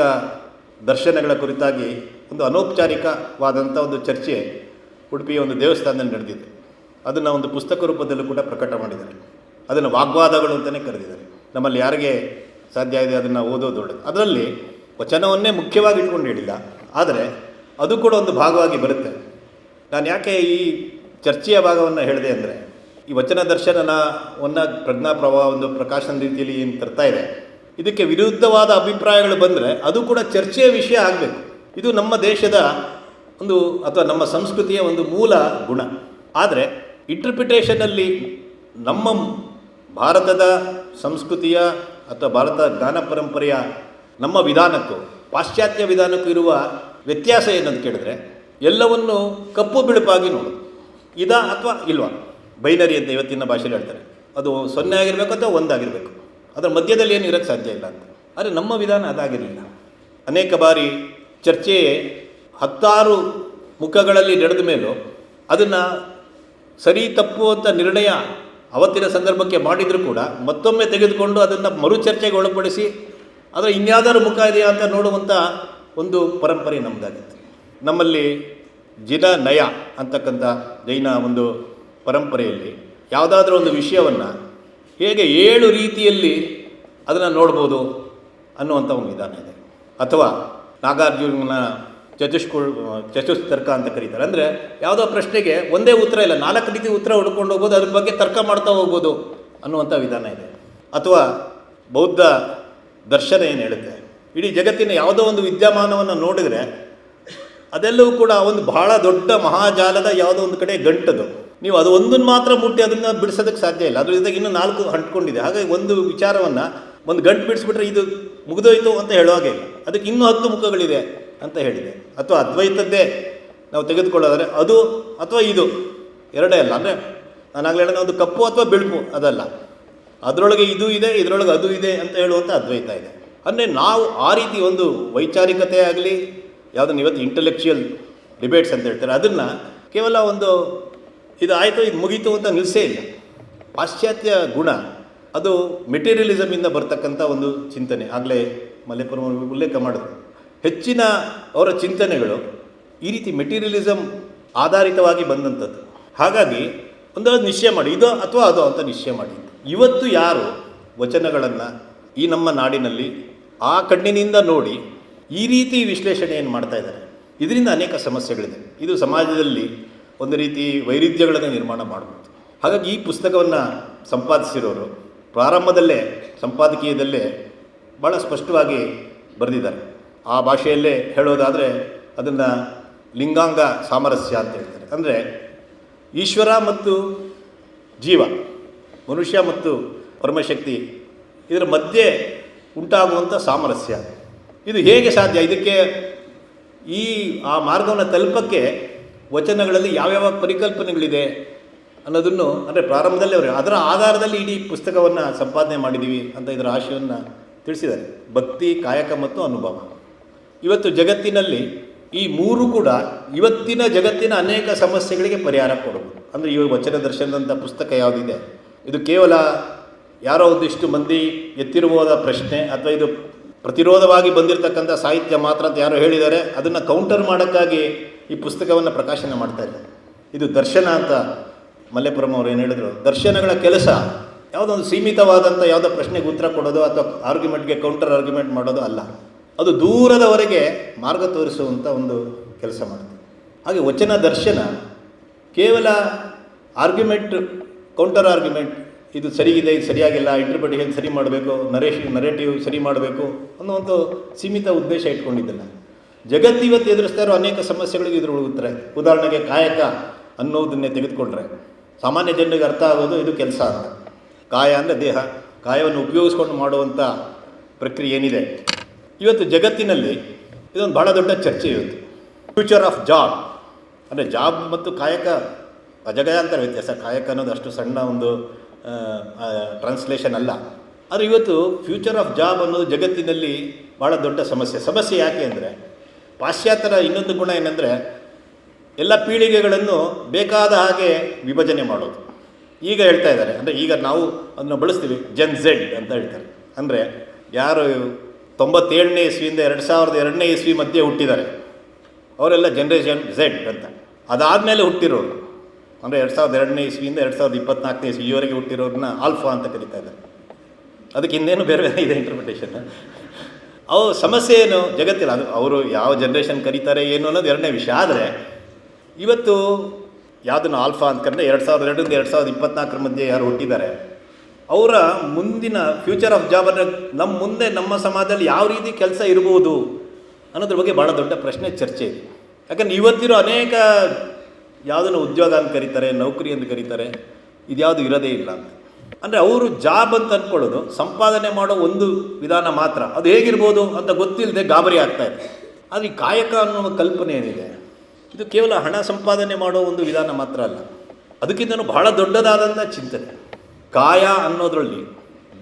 ದರ್ಶನಗಳ ಕುರಿತಾಗಿ ಒಂದು ಅನೌಪಚಾರಿಕವಾದಂಥ ಒಂದು ಚರ್ಚೆ ಉಡುಪಿಯ ಒಂದು ದೇವಸ್ಥಾನದಲ್ಲಿ ನಡೆದಿದೆ. ಅದನ್ನು ಒಂದು ಪುಸ್ತಕ ರೂಪದಲ್ಲೂ ಕೂಡ ಪ್ರಕಟ ಮಾಡಿದ್ದಾರೆ. ಅದನ್ನು ವಾಗ್ವಾದಗಳು ಅಂತಲೇ ಕರೆದಿದ್ದಾರೆ. ನಮ್ಮಲ್ಲಿ ಯಾರಿಗೆ ಸಾಧ್ಯ ಇದೆ ಅದನ್ನು ಓದೋದು ಒಳ್ಳೆಯದು ಅದರಲ್ಲಿ ವಚನವನ್ನೇ ಮುಖ್ಯವಾಗಿ ಇಟ್ಕೊಂಡು ಹೇಳಿಲ್ಲ. ಆದರೆ ಅದು ಕೂಡ ಒಂದು ಭಾಗವಾಗಿ ಬರುತ್ತೆ. ನಾನು ಯಾಕೆ ಈ ಚರ್ಚೆಯ ಭಾಗವನ್ನು ಹೇಳಿದೆ ಅಂದರೆ, ಈ ವಚನ ದರ್ಶನವನ್ನು ಪ್ರಜ್ಞಾ ಪ್ರವಾಹ, ಒಂದು ಪ್ರಕಾಶನ ರೀತಿಯಲ್ಲಿ ಏನು ತರ್ತಾ ಇದೆ. ಇದಕ್ಕೆ ವಿರುದ್ಧವಾದ ಅಭಿಪ್ರಾಯಗಳು ಬಂದರೆ ಅದು ಕೂಡ ಚರ್ಚೆಯ ವಿಷಯ ಆಗಬೇಕು. ಇದು ನಮ್ಮ ದೇಶದ ಒಂದು ಅಥವಾ ನಮ್ಮ ಸಂಸ್ಕೃತಿಯ ಒಂದು ಮೂಲ ಗುಣ. ಆದರೆ ಇಂಟರ್ಪ್ರಿಟೇಷನಲ್ಲಿ ನಮ್ಮ ಭಾರತದ ಸಂಸ್ಕೃತಿಯ ಅಥವಾ ಭಾರತ ಜ್ಞಾನ ಪರಂಪರೆಯ ನಮ್ಮ ವಿಧಾನಕ್ಕೂ, ಪಾಶ್ಚಾತ್ಯ ವಿಧಾನಕ್ಕೂ ಇರುವ ವ್ಯತ್ಯಾಸ ಏನಂತ ಕೇಳಿದ್ರೆ, ಎಲ್ಲವನ್ನು ಕಪ್ಪು ಬಿಳುಪಾಗಿ ನೋಡು. ಇದಾ ಅಥವಾ ಇಲ್ವಾ? ಬೈನರಿ ಅಂತ ಇವತ್ತಿನ ಭಾಷೆಯಲ್ಲಿ ಹೇಳ್ತಾರೆ. ಅದು ಸೊನ್ನೆ ಆಗಿರಬೇಕು ಅಥವಾ ಒಂದಾಗಿರಬೇಕು ಅದರ ಮಧ್ಯದಲ್ಲಿ ಏನು ಇರೋಕ್ಕೆ ಸಾಧ್ಯ ಇಲ್ಲ ಅಂತ. ಆದರೆ ನಮ್ಮ ವಿಧಾನ ಅದಾಗಿರಲಿಲ್ಲ. ಅನೇಕ ಬಾರಿ ಚರ್ಚೆ ಹತ್ತಾರು ಮುಖಗಳಲ್ಲಿ ನಡೆದ ಮೇಲೂ ಅದನ್ನು ಸರಿ ತಪ್ಪು ಅಂತ ನಿರ್ಣಯ ಅವತ್ತಿನ ಸಂದರ್ಭಕ್ಕೆ ಮಾಡಿದರೂ ಕೂಡ ಮತ್ತೊಮ್ಮೆ ತೆಗೆದುಕೊಂಡು ಅದನ್ನು ಮರುಚರ್ಚೆಗೆ ಒಳಪಡಿಸಿ ಅದರ ಇನ್ಯಾವುದಾದ್ರು ಮುಖ ಇದೆಯಾ ಅಂತ ನೋಡುವಂಥ ಒಂದು ಪರಂಪರೆ ನಮ್ಮದಾಗಿತ್ತು ನಮ್ಮಲ್ಲಿ ಜಿನ ನಯ ಅಂತಕ್ಕಂಥ ಜೈನ ಒಂದು ಪರಂಪರೆಯಲ್ಲಿ ಯಾವುದಾದ್ರೂ ಒಂದು ವಿಷಯವನ್ನು ಹೇಗೆ ಏಳು ರೀತಿಯಲ್ಲಿ ಅದನ್ನು ನೋಡ್ಬೋದು ಅನ್ನುವಂಥ ಒಂದು ವಿಧಾನ ಇದೆ. ಅಥವಾ ನಾಗಾರ್ಜುನ ಚತುಷ್ಕು, ಚತುಸ್ತರ್ಕ ಅಂತ ಕರೀತಾರೆ. ಅಂದರೆ ಯಾವುದೋ ಪ್ರಶ್ನೆಗೆ ಒಂದೇ ಉತ್ತರ ಇಲ್ಲ, ನಾಲ್ಕು ರೀತಿ ಉತ್ತರ ಹುಡ್ಕೊಂಡು ಹೋಗ್ಬೋದು, ಅದ್ರ ಬಗ್ಗೆ ತರ್ಕ ಮಾಡ್ತಾ ಹೋಗ್ಬೋದು ಅನ್ನುವಂಥ ವಿಧಾನ ಇದೆ. ಅಥವಾ ಬೌದ್ಧ ದರ್ಶನ ಏನು ಹೇಳುತ್ತೆ? ಇಡೀ ಜಗತ್ತಿನ ಯಾವುದೋ ಒಂದು ವಿದ್ಯಮಾನವನ್ನು ನೋಡಿದರೆ ಅದೆಲ್ಲವೂ ಕೂಡ ಒಂದು ಬಹಳ ದೊಡ್ಡ ಮಹಾಜಾಲದ ಯಾವುದೋ ಒಂದು ಕಡೆ ಗಂಟದು. ನೀವು ಅದು ಒಂದನ್ನು ಮಾತ್ರ ಮುಟ್ಟಿ ಅದನ್ನು ಬಿಡಿಸೋದಕ್ಕೆ ಸಾಧ್ಯ ಇಲ್ಲ. ಅದ್ರ ಜೊತೆಗೆ ಇನ್ನೂ ನಾಲ್ಕು ಹಂಟ್ಕೊಂಡಿದೆ ಹಾಗಾಗಿ ಒಂದು ವಿಚಾರವನ್ನು ಒಂದು ಗಂಟು ಬಿಡಿಸ್ಬಿಟ್ರೆ ಇದು ಮುಗಿದೋಯ್ತು ಅಂತ ಹೇಳುವಾಗೆ ಅದಕ್ಕೆ ಇನ್ನೂ ಹತ್ತು ಮುಖಗಳಿದೆ ಅಂತ ಹೇಳಿದೆ. ಅಥವಾ ಅದ್ವೈತದ್ದೇ ನಾವು ತೆಗೆದುಕೊಳ್ಳೋದಾದರೆ ಅದು ಅಥವಾ ಇದು. ಎರಡೇ ಅಲ್ಲ. ಅಂದರೆ ನಾನಾಗಲೇ ಹೇಳಿದ ಒಂದು ಕಪ್ಪು ಅಥವಾ ಬಿಳುಪು ಅದಲ್ಲ. ಅದರೊಳಗೆ ಇದು ಇದೆ, ಇದರೊಳಗೆ ಅದು ಇದೆ ಅಂತ ಹೇಳುವಂಥ ಅದ್ವೈತ ಇದೆ. ಅಂದರೆ ನಾವು ಆ ರೀತಿ ಒಂದು ವೈಚಾರಿಕತೆ ಆಗಲಿ, ಯಾವುದನ್ನು ಇವತ್ತು ಇಂಟಲೆಕ್ಚುಯಲ್ ಡಿಬೇಟ್ಸ್ ಅಂತ ಹೇಳ್ತಾರೆ, ಅದನ್ನು ಕೇವಲ ಒಂದು ಇದು ಆಯಿತು ಇದು ಮುಗೀತು ಅಂತ ನಿಲ್ಲಿಸೇ ಇಲ್ಲ. ಪಾಶ್ಚಾತ್ಯ ಗುಣ, ಅದು ಮೆಟೀರಿಯಲಿಸಮಿಂದ ಬರ್ತಕ್ಕಂಥ ಒಂದು ಚಿಂತನೆ. ಆಗಲೇ ಮಲ್ಲೇಪುರಂ ಉಲ್ಲೇಖ ಮಾಡಿದ್ರು. ಹೆಚ್ಚಿನ ಅವರ ಚಿಂತನೆಗಳು ಈ ರೀತಿ ಮೆಟೀರಿಯಲಿಸಮ್ ಆಧಾರಿತವಾಗಿ ಬಂದಂಥದ್ದು. ಹಾಗಾಗಿ ಒಂದು ನಿಶ್ಚಯ ಮಾಡಿ. ಇದು ಅಥವಾ ಅದು ಅಂತ ನಿಶ್ಚಯ ಮಾಡಿ. ಇವತ್ತು ಯಾರು ವಚನಗಳನ್ನು ಈ ನಮ್ಮ ನಾಡಿನಲ್ಲಿ ಆ ಕಣ್ಣಿನಿಂದ ನೋಡಿ ಈ ರೀತಿ ವಿಶ್ಲೇಷಣೆಯನ್ನು ಮಾಡ್ತಾ ಇದ್ದಾರೆ. ಇದರಿಂದ ಅನೇಕ ಸಮಸ್ಯೆಗಳಿದೆ. ಇದು ಸಮಾಜದಲ್ಲಿ ಒಂದು ರೀತಿ ವೈರುಧ್ಯಗಳನ್ನು ನಿರ್ಮಾಣ ಮಾಡಬಹುದು ಹಾಗಾಗಿ ಈ ಪುಸ್ತಕವನ್ನು ಸಂಪಾದಿಸಿರೋರು ಪ್ರಾರಂಭದಲ್ಲೇ, ಸಂಪಾದಕೀಯದಲ್ಲೇ ಭಾಳ ಸ್ಪಷ್ಟವಾಗಿ ಬರೆದಿದ್ದಾರೆ. ಆ ಭಾಷೆಯಲ್ಲೇ ಹೇಳೋದಾದರೆ ಅದನ್ನು ಲಿಂಗಾಂಗ ಸಾಮರಸ್ಯ ಅಂತ ಹೇಳ್ತಾರೆ. ಅಂದರೆ ಈಶ್ವರ ಮತ್ತು ಜೀವ, ಮನುಷ್ಯ ಮತ್ತು ಪರಮಶಕ್ತಿ, ಇದರ ಮಧ್ಯೆ ಉಂಟಾಗುವಂಥ ಸಾಮರಸ್ಯ. ಇದು ಹೇಗೆ ಸಾಧ್ಯ? ಇದಕ್ಕೆ ಈ, ಆ ಮಾರ್ಗವನ್ನು ತಲುಪಕ್ಕೆ ವಚನಗಳಲ್ಲಿ ಯಾವ್ಯಾವ ಪರಿಕಲ್ಪನೆಗಳಿದೆ ಅನ್ನೋದನ್ನು, ಅಂದರೆ ಪ್ರಾರಂಭದಲ್ಲಿ ಅವರು, ಅದರ ಆಧಾರದಲ್ಲಿ ಇಡೀ ಪುಸ್ತಕವನ್ನು ಸಂಪಾದನೆ ಮಾಡಿದ್ದೀವಿ ಅಂತ ಇದರ ಆಶಯವನ್ನು ತಿಳಿಸಿದ್ದಾರೆ. ಭಕ್ತಿ, ಕಾಯಕ ಮತ್ತು ಅನುಭವ. ಇವತ್ತು ಜಗತ್ತಿನಲ್ಲಿ ಈ ಮೂರು ಕೂಡ ಇವತ್ತಿನ ಜಗತ್ತಿನ ಅನೇಕ ಸಮಸ್ಯೆಗಳಿಗೆ ಪರಿಹಾರ ಕೊಡಬಹುದು ಅಂದರೆ ಈ ವಚನ ದರ್ಶನದಂಥ ಪುಸ್ತಕ ಯಾವುದಿದೆ? ಇದು ಕೇವಲ ಯಾರೋ ಒಂದಿಷ್ಟು ಮಂದಿ ಎತ್ತಿರುವುದ ಪ್ರಶ್ನೆ ಅಥವಾ ಇದು ಪ್ರತಿರೋಧವಾಗಿ ಬಂದಿರತಕ್ಕಂಥ ಸಾಹಿತ್ಯ ಮಾತ್ರ ಅಂತ ಯಾರೋ ಹೇಳಿದ್ದಾರೆ, ಅದನ್ನು ಕೌಂಟರ್ ಮಾಡೋಕ್ಕಾಗಿ ಈ ಪುಸ್ತಕವನ್ನು ಪ್ರಕಾಶನ ಮಾಡ್ತಾ ಇದ್ದಾರೆ. ಇದು ದರ್ಶನ ಅಂತ ಮಲ್ಲೇಪುರಂ ಅವರು ಏನು ಹೇಳಿದರು? ದರ್ಶನಗಳ ಕೆಲಸ, ಯಾವುದೋ ಒಂದು ಸೀಮಿತವಾದಂಥ ಯಾವುದೋ ಪ್ರಶ್ನೆಗೆ ಉತ್ತರ ಕೊಡೋದು ಅಥವಾ ಆರ್ಗ್ಯುಮೆಂಟ್ಗೆ ಕೌಂಟರ್ ಆರ್ಗ್ಯುಮೆಂಟ್ ಮಾಡೋದು ಅಲ್ಲ. ಅದು ದೂರದವರೆಗೆ ಮಾರ್ಗ ತೋರಿಸುವಂಥ ಒಂದು ಕೆಲಸ ಮಾಡುತ್ತೆ ಹಾಗೆ ವಚನ ದರ್ಶನ ಕೇವಲ ಆರ್ಗ್ಯುಮೆಂಟ್ ಕೌಂಟರ್ ಆರ್ಗ್ಯುಮೆಂಟ್ ಇದು ಸರಿಗಿದೆ, ಇದು ಸರಿಯಾಗಿಲ್ಲ ಇಂಟರ್ಪ್ರಿಟೇಷನ್ ಸರಿ ಮಾಡಬೇಕು ನರೇಶ್ ನರೇಟಿವ್ ಸರಿ ಮಾಡಬೇಕು ಅನ್ನೋ ಒಂದು ಸೀಮಿತ ಉದ್ದೇಶ ಇಟ್ಕೊಂಡಿದ್ದಲ್ಲ. ಜಗತ್ತು ಇವತ್ತು ಎದುರಿಸ್ತಾ ಇರೋ ಅನೇಕ ಸಮಸ್ಯೆಗಳಿಗೆ ಇದ್ರ ಉತ್ತರ ಉದಾಹರಣೆಗೆ ಕಾಯಕ ಅನ್ನೋದನ್ನೇ ತೆಗೆದುಕೊಂಡ್ರೆ. ಸಾಮಾನ್ಯ ಜನರಿಗೆ ಅರ್ಥ ಆಗೋದು ಇದು ಕೆಲಸ ಅಂತ. ಕಾಯ ಅಂದರೆ ದೇಹ. ಕಾಯವನ್ನು ಉಪಯೋಗಿಸ್ಕೊಂಡು ಮಾಡುವಂಥ ಪ್ರಕ್ರಿಯೆ ಏನಿದೆ? ಇವತ್ತು ಜಗತ್ತಿನಲ್ಲಿ ಇದೊಂದು ಭಾಳ ದೊಡ್ಡ ಚರ್ಚೆ ಇವತ್ತು. ಫ್ಯೂಚರ್ ಆಫ್ ಜಾಬ್ ಅಂದರೆ ಜಾಬ್ ಮತ್ತು ಕಾಯಕ ಅಜಗಜಾಂತರ ವ್ಯತ್ಯಾಸ. ಕಾಯಕ ಅನ್ನೋದು ಅಷ್ಟು ಸಣ್ಣ ಒಂದು ಟ್ರಾನ್ಸ್ಲೇಷನ್ ಅಲ್ಲ. ಆದರೆ ಇವತ್ತು ಫ್ಯೂಚರ್ ಆಫ್ ಜಾಬ್ ಅನ್ನೋದು ಜಗತ್ತಿನಲ್ಲಿ ಭಾಳ ದೊಡ್ಡ ಸಮಸ್ಯೆ. ಸಮಸ್ಯೆ ಯಾಕೆ ಅಂದರೆ, ಪಾಶ್ಚಾತ್ಯರ ಇನ್ನೊಂದು ಗುಣ ಏನಂದರೆ, ಎಲ್ಲ ಪೀಳಿಗೆಗಳನ್ನು ಬೇಕಾದ ಹಾಗೆ ವಿಭಜನೆ ಮಾಡೋದು. ಈಗ ಹೇಳ್ತಾ ಇದ್ದಾರೆ. ಅಂದರೆ ಈಗ ನಾವು ಅದನ್ನು ಬಳಸ್ತೀವಿ ಜೆನ್ ಝೆಡ್ ಅಂತ ಹೇಳ್ತಾರೆ. ಅಂದರೆ ಯಾರು ತೊಂಬತ್ತೇಳನೇ ಇಸ್ವಿಯಿಂದ ಎರಡು ಸಾವಿರದ ಎರಡನೇ ಇಸ್ವಿ ಮಧ್ಯೆ ಹುಟ್ಟಿದ್ದಾರೆ. ಅವರೆಲ್ಲ ಜನ್ರೇಷನ್ ಝೆಡ್ ಅಂತ. ಅದಾದಮೇಲೆ ಹುಟ್ಟಿರೋರು. ಅಂದರೆ ಎರಡು ಸಾವಿರದ ಎರಡನೇ ಇಸ್ವಿಯಿಂದ ಎರಡು ಸಾವಿರದ ಇಪ್ಪತ್ನಾಲ್ಕನೇ ಇಸ್ವಿ ಈವರೆಗೆ ಹುಟ್ಟಿರೋರನ್ನ ಆಲ್ಫಾ ಅಂತ ಕರೀತಾ ಇದ್ದಾರೆ. ಅದಕ್ಕೆ ಇನ್ನೇನು ಬೇರೆ ಬೇರೆ ಇದೆ ಇಂಟರ್ಪ್ರಿಟೇಷನ್ ಅವು ಸಮಸ್ಯೆ ಏನು? ಜಗತ್ತಿಲ್ಲ. ಅದು ಅವರು ಯಾವ ಜನ್ರೇಷನ್ ಕರೀತಾರೆ ಏನು ಅನ್ನೋದು ಎರಡನೇ ವಿಷಯ. ಆದರೆ ಇವತ್ತು ಯಾವುದನ್ನು ಆಲ್ಫಾ ಅಂತ ಕರೆದ್ರೆ ಎರಡು ಸಾವಿರದ ಎರಡರಿಂದ ಎರಡು ಸಾವಿರದ ಇಪ್ಪತ್ನಾಲ್ಕರ ಮಧ್ಯೆ ಯಾರು ಹುಟ್ಟಿದ್ದಾರೆ? ಅವರ ಮುಂದಿನ ಫ್ಯೂಚರ್ ಆಫ್ ಜಾಬ್ ಅಂದರೆ ನಮ್ಮ ಮುಂದೆ, ನಮ್ಮ ಸಮಾಜದಲ್ಲಿ ಯಾವ ರೀತಿ ಕೆಲಸ ಇರ್ಬೋದು ಅನ್ನೋದ್ರ ಬಗ್ಗೆ ಭಾಳ ದೊಡ್ಡ ಪ್ರಶ್ನೆ ಚರ್ಚೆ ಇದೆ. ಯಾಕಂದ್ರೆ ಇವತ್ತಿರೋ ಅನೇಕ ಯಾವುದನ್ನು ಉದ್ಯೋಗ ಅಂತ ಕರೀತಾರೆ, ನೌಕರಿ ಅಂತ ಕರೀತಾರೆ, ಇದ್ಯಾವುದು ಇರೋದೇ ಇಲ್ಲ ಅಂತ. ಅಂದರೆ ಅವರು ಜಾಬ್ ಅಂತ ಅಂದ್ಕೊಳ್ಳೋದು ಸಂಪಾದನೆ ಮಾಡೋ ಒಂದು ವಿಧಾನ ಮಾತ್ರ. ಅದು ಹೇಗಿರ್ಬೋದು ಅಂತ ಗೊತ್ತಿಲ್ಲದೆ ಗಾಬರಿ ಆಗ್ತಾ ಇದೆ. ಆದರೆ ಈ ಕಾಯಕ ಅನ್ನೋ ಕಲ್ಪನೆ ಏನಿದೆ? ಇದು ಕೇವಲ ಹಣ ಸಂಪಾದನೆ ಮಾಡೋ ಒಂದು ವಿಧಾನ ಮಾತ್ರ ಅಲ್ಲ. ಅದಕ್ಕಿಂತಲೂ ಬಹಳ ದೊಡ್ಡದಾದಂಥ ಚಿಂತನೆ. ಕಾಯ ಅನ್ನೋದರಲ್ಲಿ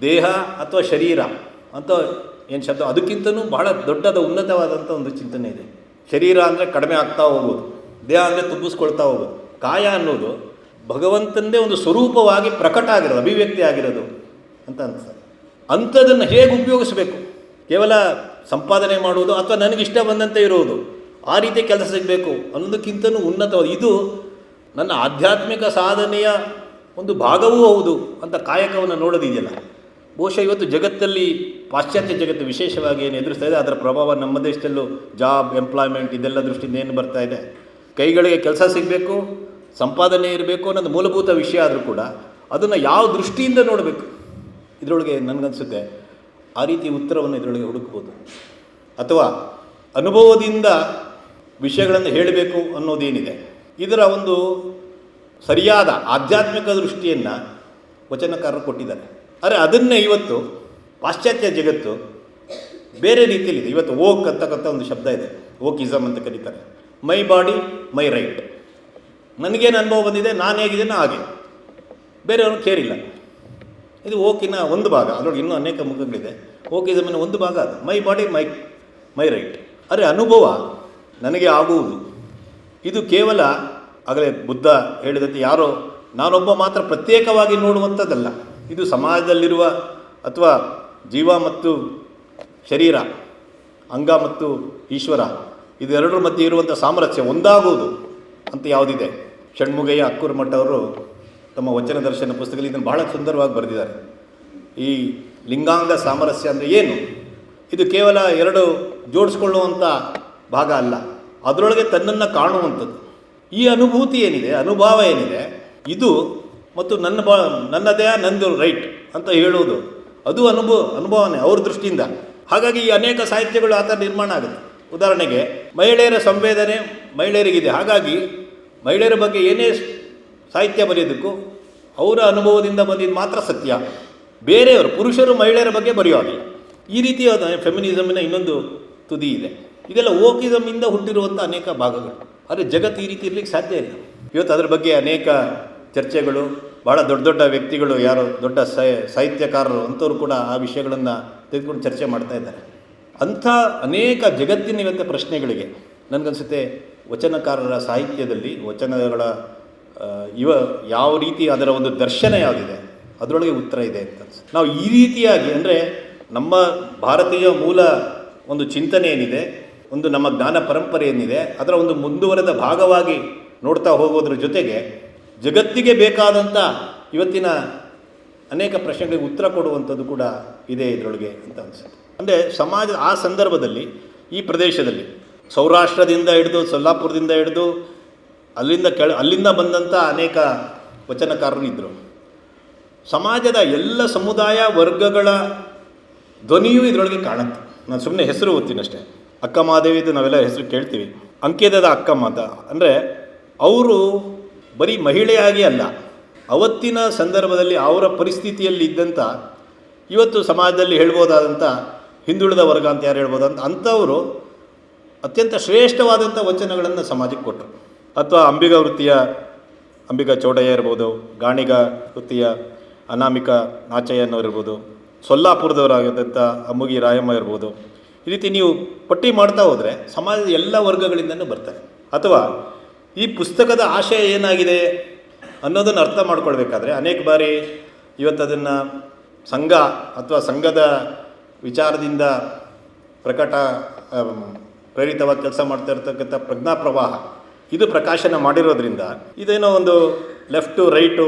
ದೇಹ ಅಥವಾ ಶರೀರ ಅಂತ ಏನು ಶಬ್ದ? ಅದಕ್ಕಿಂತಲೂ ಬಹಳ ದೊಡ್ಡದ ಉನ್ನತವಾದಂಥ ಒಂದು ಚಿಂತನೆ ಇದೆ. ಶರೀರ ಅಂದರೆ ಕಡಿಮೆ ಆಗ್ತಾ ಹೋಗೋದು, ದೇಹ ಅಂದರೆ ತುಂಬಿಸ್ಕೊಳ್ತಾ ಹೋಗೋದು. ಕಾಯ ಅನ್ನೋದು ಭಗವಂತಂದೇ ಒಂದು ಸ್ವರೂಪವಾಗಿ ಪ್ರಕಟ ಆಗಿರೋದು, ಅಭಿವ್ಯಕ್ತಿ ಆಗಿರೋದು ಅಂತ ಅನಿಸ್ತದೆ ಅಂಥದನ್ನು ಹೇಗೆ ಉಪಯೋಗಿಸಬೇಕು? ಕೇವಲ ಸಂಪಾದನೆ ಮಾಡುವುದು ಅಥವಾ ನನಗಿಷ್ಟ ಬಂದಂತೆ ಇರುವುದು, ಆ ರೀತಿ ಕೆಲಸ ಸಿಗಬೇಕು ಅನ್ನೋದಕ್ಕಿಂತಲೂ ಉನ್ನತವಾದ ಇದು ನನ್ನ ಆಧ್ಯಾತ್ಮಿಕ ಸಾಧನೆಯ ಒಂದು ಭಾಗವೂ ಹೌದು ಅಂತ ಕಾಯಕವನ್ನು ನೋಡೋದಿದೆಯಲ್ಲ. ಬಹುಶಃ ಇವತ್ತು ಜಗತ್ತಲ್ಲಿ ಪಾಶ್ಚಾತ್ಯ ಜಗತ್ತು ವಿಶೇಷವಾಗಿ ಏನು ಎದುರಿಸ್ತಾ ಇದೆ, ಅದರ ಪ್ರಭಾವ ನಮ್ಮ ದೇಶದಲ್ಲೂ ಜಾಬ್ ಎಂಪ್ಲಾಯ್ಮೆಂಟ್ ಇದೆಲ್ಲ ದೃಷ್ಟಿಯಿಂದ ಏನು ಬರ್ತಾ ಇದೆ. ಕೈಗಳಿಗೆ ಕೆಲಸ ಸಿಗಬೇಕು, ಸಂಪಾದನೆ ಇರಬೇಕು ಅನ್ನೋದು ಮೂಲಭೂತ ವಿಷಯ ಆದರೂ ಕೂಡ ಅದನ್ನು ಯಾವ ದೃಷ್ಟಿಯಿಂದ ನೋಡಬೇಕು? ಇದರೊಳಗೆ ನನಗನ್ಸುತ್ತೆ, ಆ ರೀತಿ ಉತ್ತರವನ್ನು ಇದರೊಳಗೆ ಹುಡುಕ್ಬೋದು. ಅಥವಾ ಅನುಭವದಿಂದ ವಿಷಯಗಳನ್ನು ಹೇಳಬೇಕು ಅನ್ನೋದೇನಿದೆ. ಇದರ ಒಂದು ಸರಿಯಾದ ಆಧ್ಯಾತ್ಮಿಕ ದೃಷ್ಟಿಯನ್ನು ವಚನಕಾರರು ಕೊಟ್ಟಿದ್ದಾರೆ. ಆದರೆ ಅದನ್ನೇ ಇವತ್ತು ಪಾಶ್ಚಾತ್ಯ ಜಗತ್ತು ಬೇರೆ ರೀತಿಯಲ್ಲಿದೆ. ಇವತ್ತು ಓಕ್ ಅಂತಕ್ಕಂಥ ಒಂದು ಶಬ್ದ ಇದೆ. ಓಕಿಸಮ್ ಅಂತ ಕರೀತಾರೆ. ಮೈ ಬಾಡಿ ಮೈ ರೈಟ್ ನನಗೇನು ಅನುಭವ ಬಂದಿದೆ, ನಾನು ಹೇಗಿದ್ದೇನೋ ಹಾಗೆ. ಬೇರೆಯವರು ಕೇರಿಲ್ಲ. ಇದು ಓಕಿನ ಒಂದು ಭಾಗ. ಅದರೊಳಗೆ ಇನ್ನೂ ಅನೇಕ ಮುಖಗಳಿದೆ. ಓಕಿಸಮಿನ ಒಂದು ಭಾಗ ಅದು. My body my my right ಅರೆ ಅನುಭವ ನನಗೆ ಆಗುವುದು. ಇದು ಕೇವಲ ಆಗಲೇ ಬುದ್ಧ ಹೇಳಿದಂತೆ ಯಾರೋ, ನಾನೊಬ್ಬ ಮಾತ್ರ ಪ್ರತ್ಯೇಕವಾಗಿ ನೋಡುವಂಥದ್ದಲ್ಲ. ಇದು ಸಮಾಜದಲ್ಲಿರುವ ಅಥವಾ ಜೀವ ಮತ್ತು ಶರೀರ, ಅಂಗ ಮತ್ತು ಈಶ್ವರ ಇದೆರಡರ ಮಧ್ಯೆ ಇರುವಂಥ ಸಾಮರಸ್ಯ ಒಂದಾಗುವುದು ಅಂತ ಯಾವುದಿದೆ. ಷಣ್ಮುಗಯ್ಯ ಅಕ್ಕೂರು ಮಠ ಅವರು ತಮ್ಮ ವಚನ ದರ್ಶನ ಪುಸ್ತಕದಲ್ಲಿ ಇದನ್ನು ಬಹಳ ಸುಂದರವಾಗಿ ಬರೆದಿದ್ದಾರೆ. ಈ ಲಿಂಗಾಂಗ ಸಾಮರಸ್ಯ ಅಂದರೆ ಏನು? ಇದು ಕೇವಲ ಎರಡು ಜೋಡಿಸ್ಕೊಳ್ಳುವಂಥ ಭಾಗ ಅಲ್ಲ. ಅದರೊಳಗೆ ತನ್ನನ್ನು ಕಾಣುವಂಥದ್ದು. ಈ ಅನುಭೂತಿ ಏನಿದೆ, ಅನುಭವ ಏನಿದೆ, ಇದು ಮತ್ತು ನನ್ನ ಬಾ ನನ್ನದೇ ನಂದು ರೈಟ್ ಅಂತ ಹೇಳುವುದು, ಅದು ಅನುಭವ ಅನುಭವನೇ ಅವ್ರ ದೃಷ್ಟಿಯಿಂದ. ಹಾಗಾಗಿ ಈ ಅನೇಕ ಸಾಹಿತ್ಯಗಳು ಆ ಥರ ನಿರ್ಮಾಣ ಆಗುತ್ತೆ. ಉದಾಹರಣೆಗೆ, ಮಹಿಳೆಯರ ಸಂವೇದನೆ ಮಹಿಳೆಯರಿಗಿದೆ. ಹಾಗಾಗಿ ಮಹಿಳೆಯರ ಬಗ್ಗೆ ಏನೇ ಸಾಹಿತ್ಯ ಬರೆಯೋದಕ್ಕೂ ಅವರ ಅನುಭವದಿಂದ ಬಂದಿದ್ದು ಮಾತ್ರ ಸತ್ಯ. ಬೇರೆಯವರು, ಪುರುಷರು ಮಹಿಳೆಯರ ಬಗ್ಗೆ ಬರೆಯೋದಿಲ್ಲ ಈ ರೀತಿಯಾದ ಫೆಮಿನಿಸಮಿನ ಇನ್ನೊಂದು ತುದಿ ಇದೆ. ಇದೆಲ್ಲ ಓಕಿಸಮಿಂದ ಹುಟ್ಟಿರುವಂಥ ಅನೇಕ ಭಾಗಗಳು. ಆದರೆ ಜಗತ್ತು ಈ ರೀತಿ ಇರಲಿಕ್ಕೆ ಸಾಧ್ಯ ಇಲ್ಲ. ಇವತ್ತು ಅದ್ರ ಬಗ್ಗೆ ಅನೇಕ ಚರ್ಚೆಗಳು ಭಾಳ ದೊಡ್ಡ ದೊಡ್ಡ ವ್ಯಕ್ತಿಗಳು, ಯಾರು ದೊಡ್ಡ ಸಾಹಿ- ಸಾಹಿತ್ಯಕಾರರು ಅಂಥವ್ರು ಕೂಡ ಆ ವಿಷಯಗಳನ್ನು ತೆಗೆದುಕೊಂಡು ಚರ್ಚೆ ಮಾಡ್ತಾ ಇದ್ದಾರೆ. ಅಂಥ ಅನೇಕ ಜಗತ್ತಿನ ಇವತ್ತ ಪ್ರಶ್ನೆಗಳಿಗೆ ನನಗನ್ಸುತ್ತೆ ವಚನಕಾರರ ಸಾಹಿತ್ಯದಲ್ಲಿ, ವಚನಗಳ ಇವ ಯಾವ ರೀತಿ ಅದರ ಒಂದು ದರ್ಶನ ಯಾವುದಿದೆ, ಅದರೊಳಗೆ ಉತ್ತರ ಇದೆ ಅಂತ ಅನ್ಸುತ್ತೆ. ನಾವು ಈ ರೀತಿಯಾಗಿ, ಅಂದರೆ ನಮ್ಮ ಭಾರತೀಯ ಮೂಲ ಒಂದು ಚಿಂತನೆ ಏನಿದೆ ಒಂದು ನಮ್ಮ ಜ್ಞಾನ ಪರಂಪರೆ ಏನಿದೆ, ಅದರ ಒಂದು ಮುಂದುವರೆದ ಭಾಗವಾಗಿ ನೋಡ್ತಾ ಹೋಗೋದ್ರ ಜೊತೆಗೆ ಜಗತ್ತಿಗೆ ಬೇಕಾದಂಥ ಇವತ್ತಿನ ಅನೇಕ ಪ್ರಶ್ನೆಗಳಿಗೆ ಉತ್ತರ ಕೊಡುವಂಥದ್ದು ಕೂಡ ಇದೆ ಇದರೊಳಗೆ ಅಂತ ಅನಿಸುತ್ತೆ. ಅಂದರೆ ಸಮಾಜ, ಆ ಸಂದರ್ಭದಲ್ಲಿ, ಈ ಪ್ರದೇಶದಲ್ಲಿ, ಸೌರಾಷ್ಟ್ರದಿಂದ ಹಿಡಿದು, ಸೊಲ್ಲಾಪುರದಿಂದ ಹಿಡಿದು, ಅಲ್ಲಿಂದ ಕೆಳ, ಅಲ್ಲಿಂದ ಬಂದಂಥ ಅನೇಕ ವಚನಕಾರರು ಇದ್ದರು ಸಮಾಜದ ಎಲ್ಲ ಸಮುದಾಯ ವರ್ಗಗಳ ಧ್ವನಿಯೂ ಇದರೊಳಗೆ ಕಾಣುತ್ತೆ. ನಾನು ಸುಮ್ಮನೆ ಹೆಸರು ಓದ್ತೀನಷ್ಟೇ ಅಕ್ಕ ಮಹಾದೇವಿದು ನಾವೆಲ್ಲ ಹೆಸರು ಕೇಳ್ತೀವಿ. ಅಂಕೇದದ ಅಕ್ಕಮ್ಮ ಅಂತ ಅಂದರೆ ಅವರು ಬರೀ ಮಹಿಳೆಯಾಗಿ ಅಲ್ಲ, ಅವತ್ತಿನ ಸಂದರ್ಭದಲ್ಲಿ ಅವರ ಪರಿಸ್ಥಿತಿಯಲ್ಲಿ ಇದ್ದಂಥ ಇವತ್ತು ಸಮಾಜದಲ್ಲಿ ಹೇಳ್ಬೋದಾದಂಥ ಹಿಂದುಳಿದ ವರ್ಗ ಅಂತ ಯಾರು ಹೇಳ್ಬೋದಂತ ಅಂಥವರು ಅತ್ಯಂತ ಶ್ರೇಷ್ಠವಾದಂಥ ವಚನಗಳನ್ನು ಸಮಾಜಕ್ಕೆ ಕೊಟ್ಟರು. ಅಥವಾ ಅಂಬಿಗ ವೃತ್ತಿಯ, ಅಂಬಿಗ ಚೌಡಯ್ಯ ಇರ್ಬೋದು, ಗಾಣಿಗ ವೃತ್ತಿಯ, ಅನಾಮಿಕ ನಾಚಯ್ಯನವರಿರ್ಬೋದು ಸೊಲ್ಲಾಪುರದವರಾಗಿದ್ದಂಥ ಅಮ್ಮುಗಿ ರಾಯಮ್ಮ ಇರ್ಬೋದು ಈ ರೀತಿ ನೀವು ಪಟ್ಟಿ ಮಾಡ್ತಾ ಹೋದರೆ ಸಮಾಜದ ಎಲ್ಲ ವರ್ಗಗಳಿಂದನೂ ಬರ್ತಾರೆ. ಅಥವಾ ಈ ಪುಸ್ತಕದ ಆಶಯ ಏನಾಗಿದೆ ಅನ್ನೋದನ್ನು ಅರ್ಥ ಮಾಡ್ಕೊಳ್ಬೇಕಾದ್ರೆ ಅನೇಕ ಬಾರಿ ಇವತ್ತು ಅದನ್ನು ಸಂಘ ಅಥವಾ ಸಂಘದ ವಿಚಾರದಿಂದ ಪ್ರಕಟ ಪ್ರೇರಿತವಾಗಿ ಕೆಲಸ ಮಾಡ್ತಾ ಇರ್ತಕ್ಕಂಥ ಪ್ರಜ್ಞಾ ಪ್ರವಾಹ, ಇದು ಪ್ರಕಾಶನ ಮಾಡಿರೋದ್ರಿಂದ ಇದೇನೋ ಒಂದು ಲೆಫ್ಟು, ರೈಟು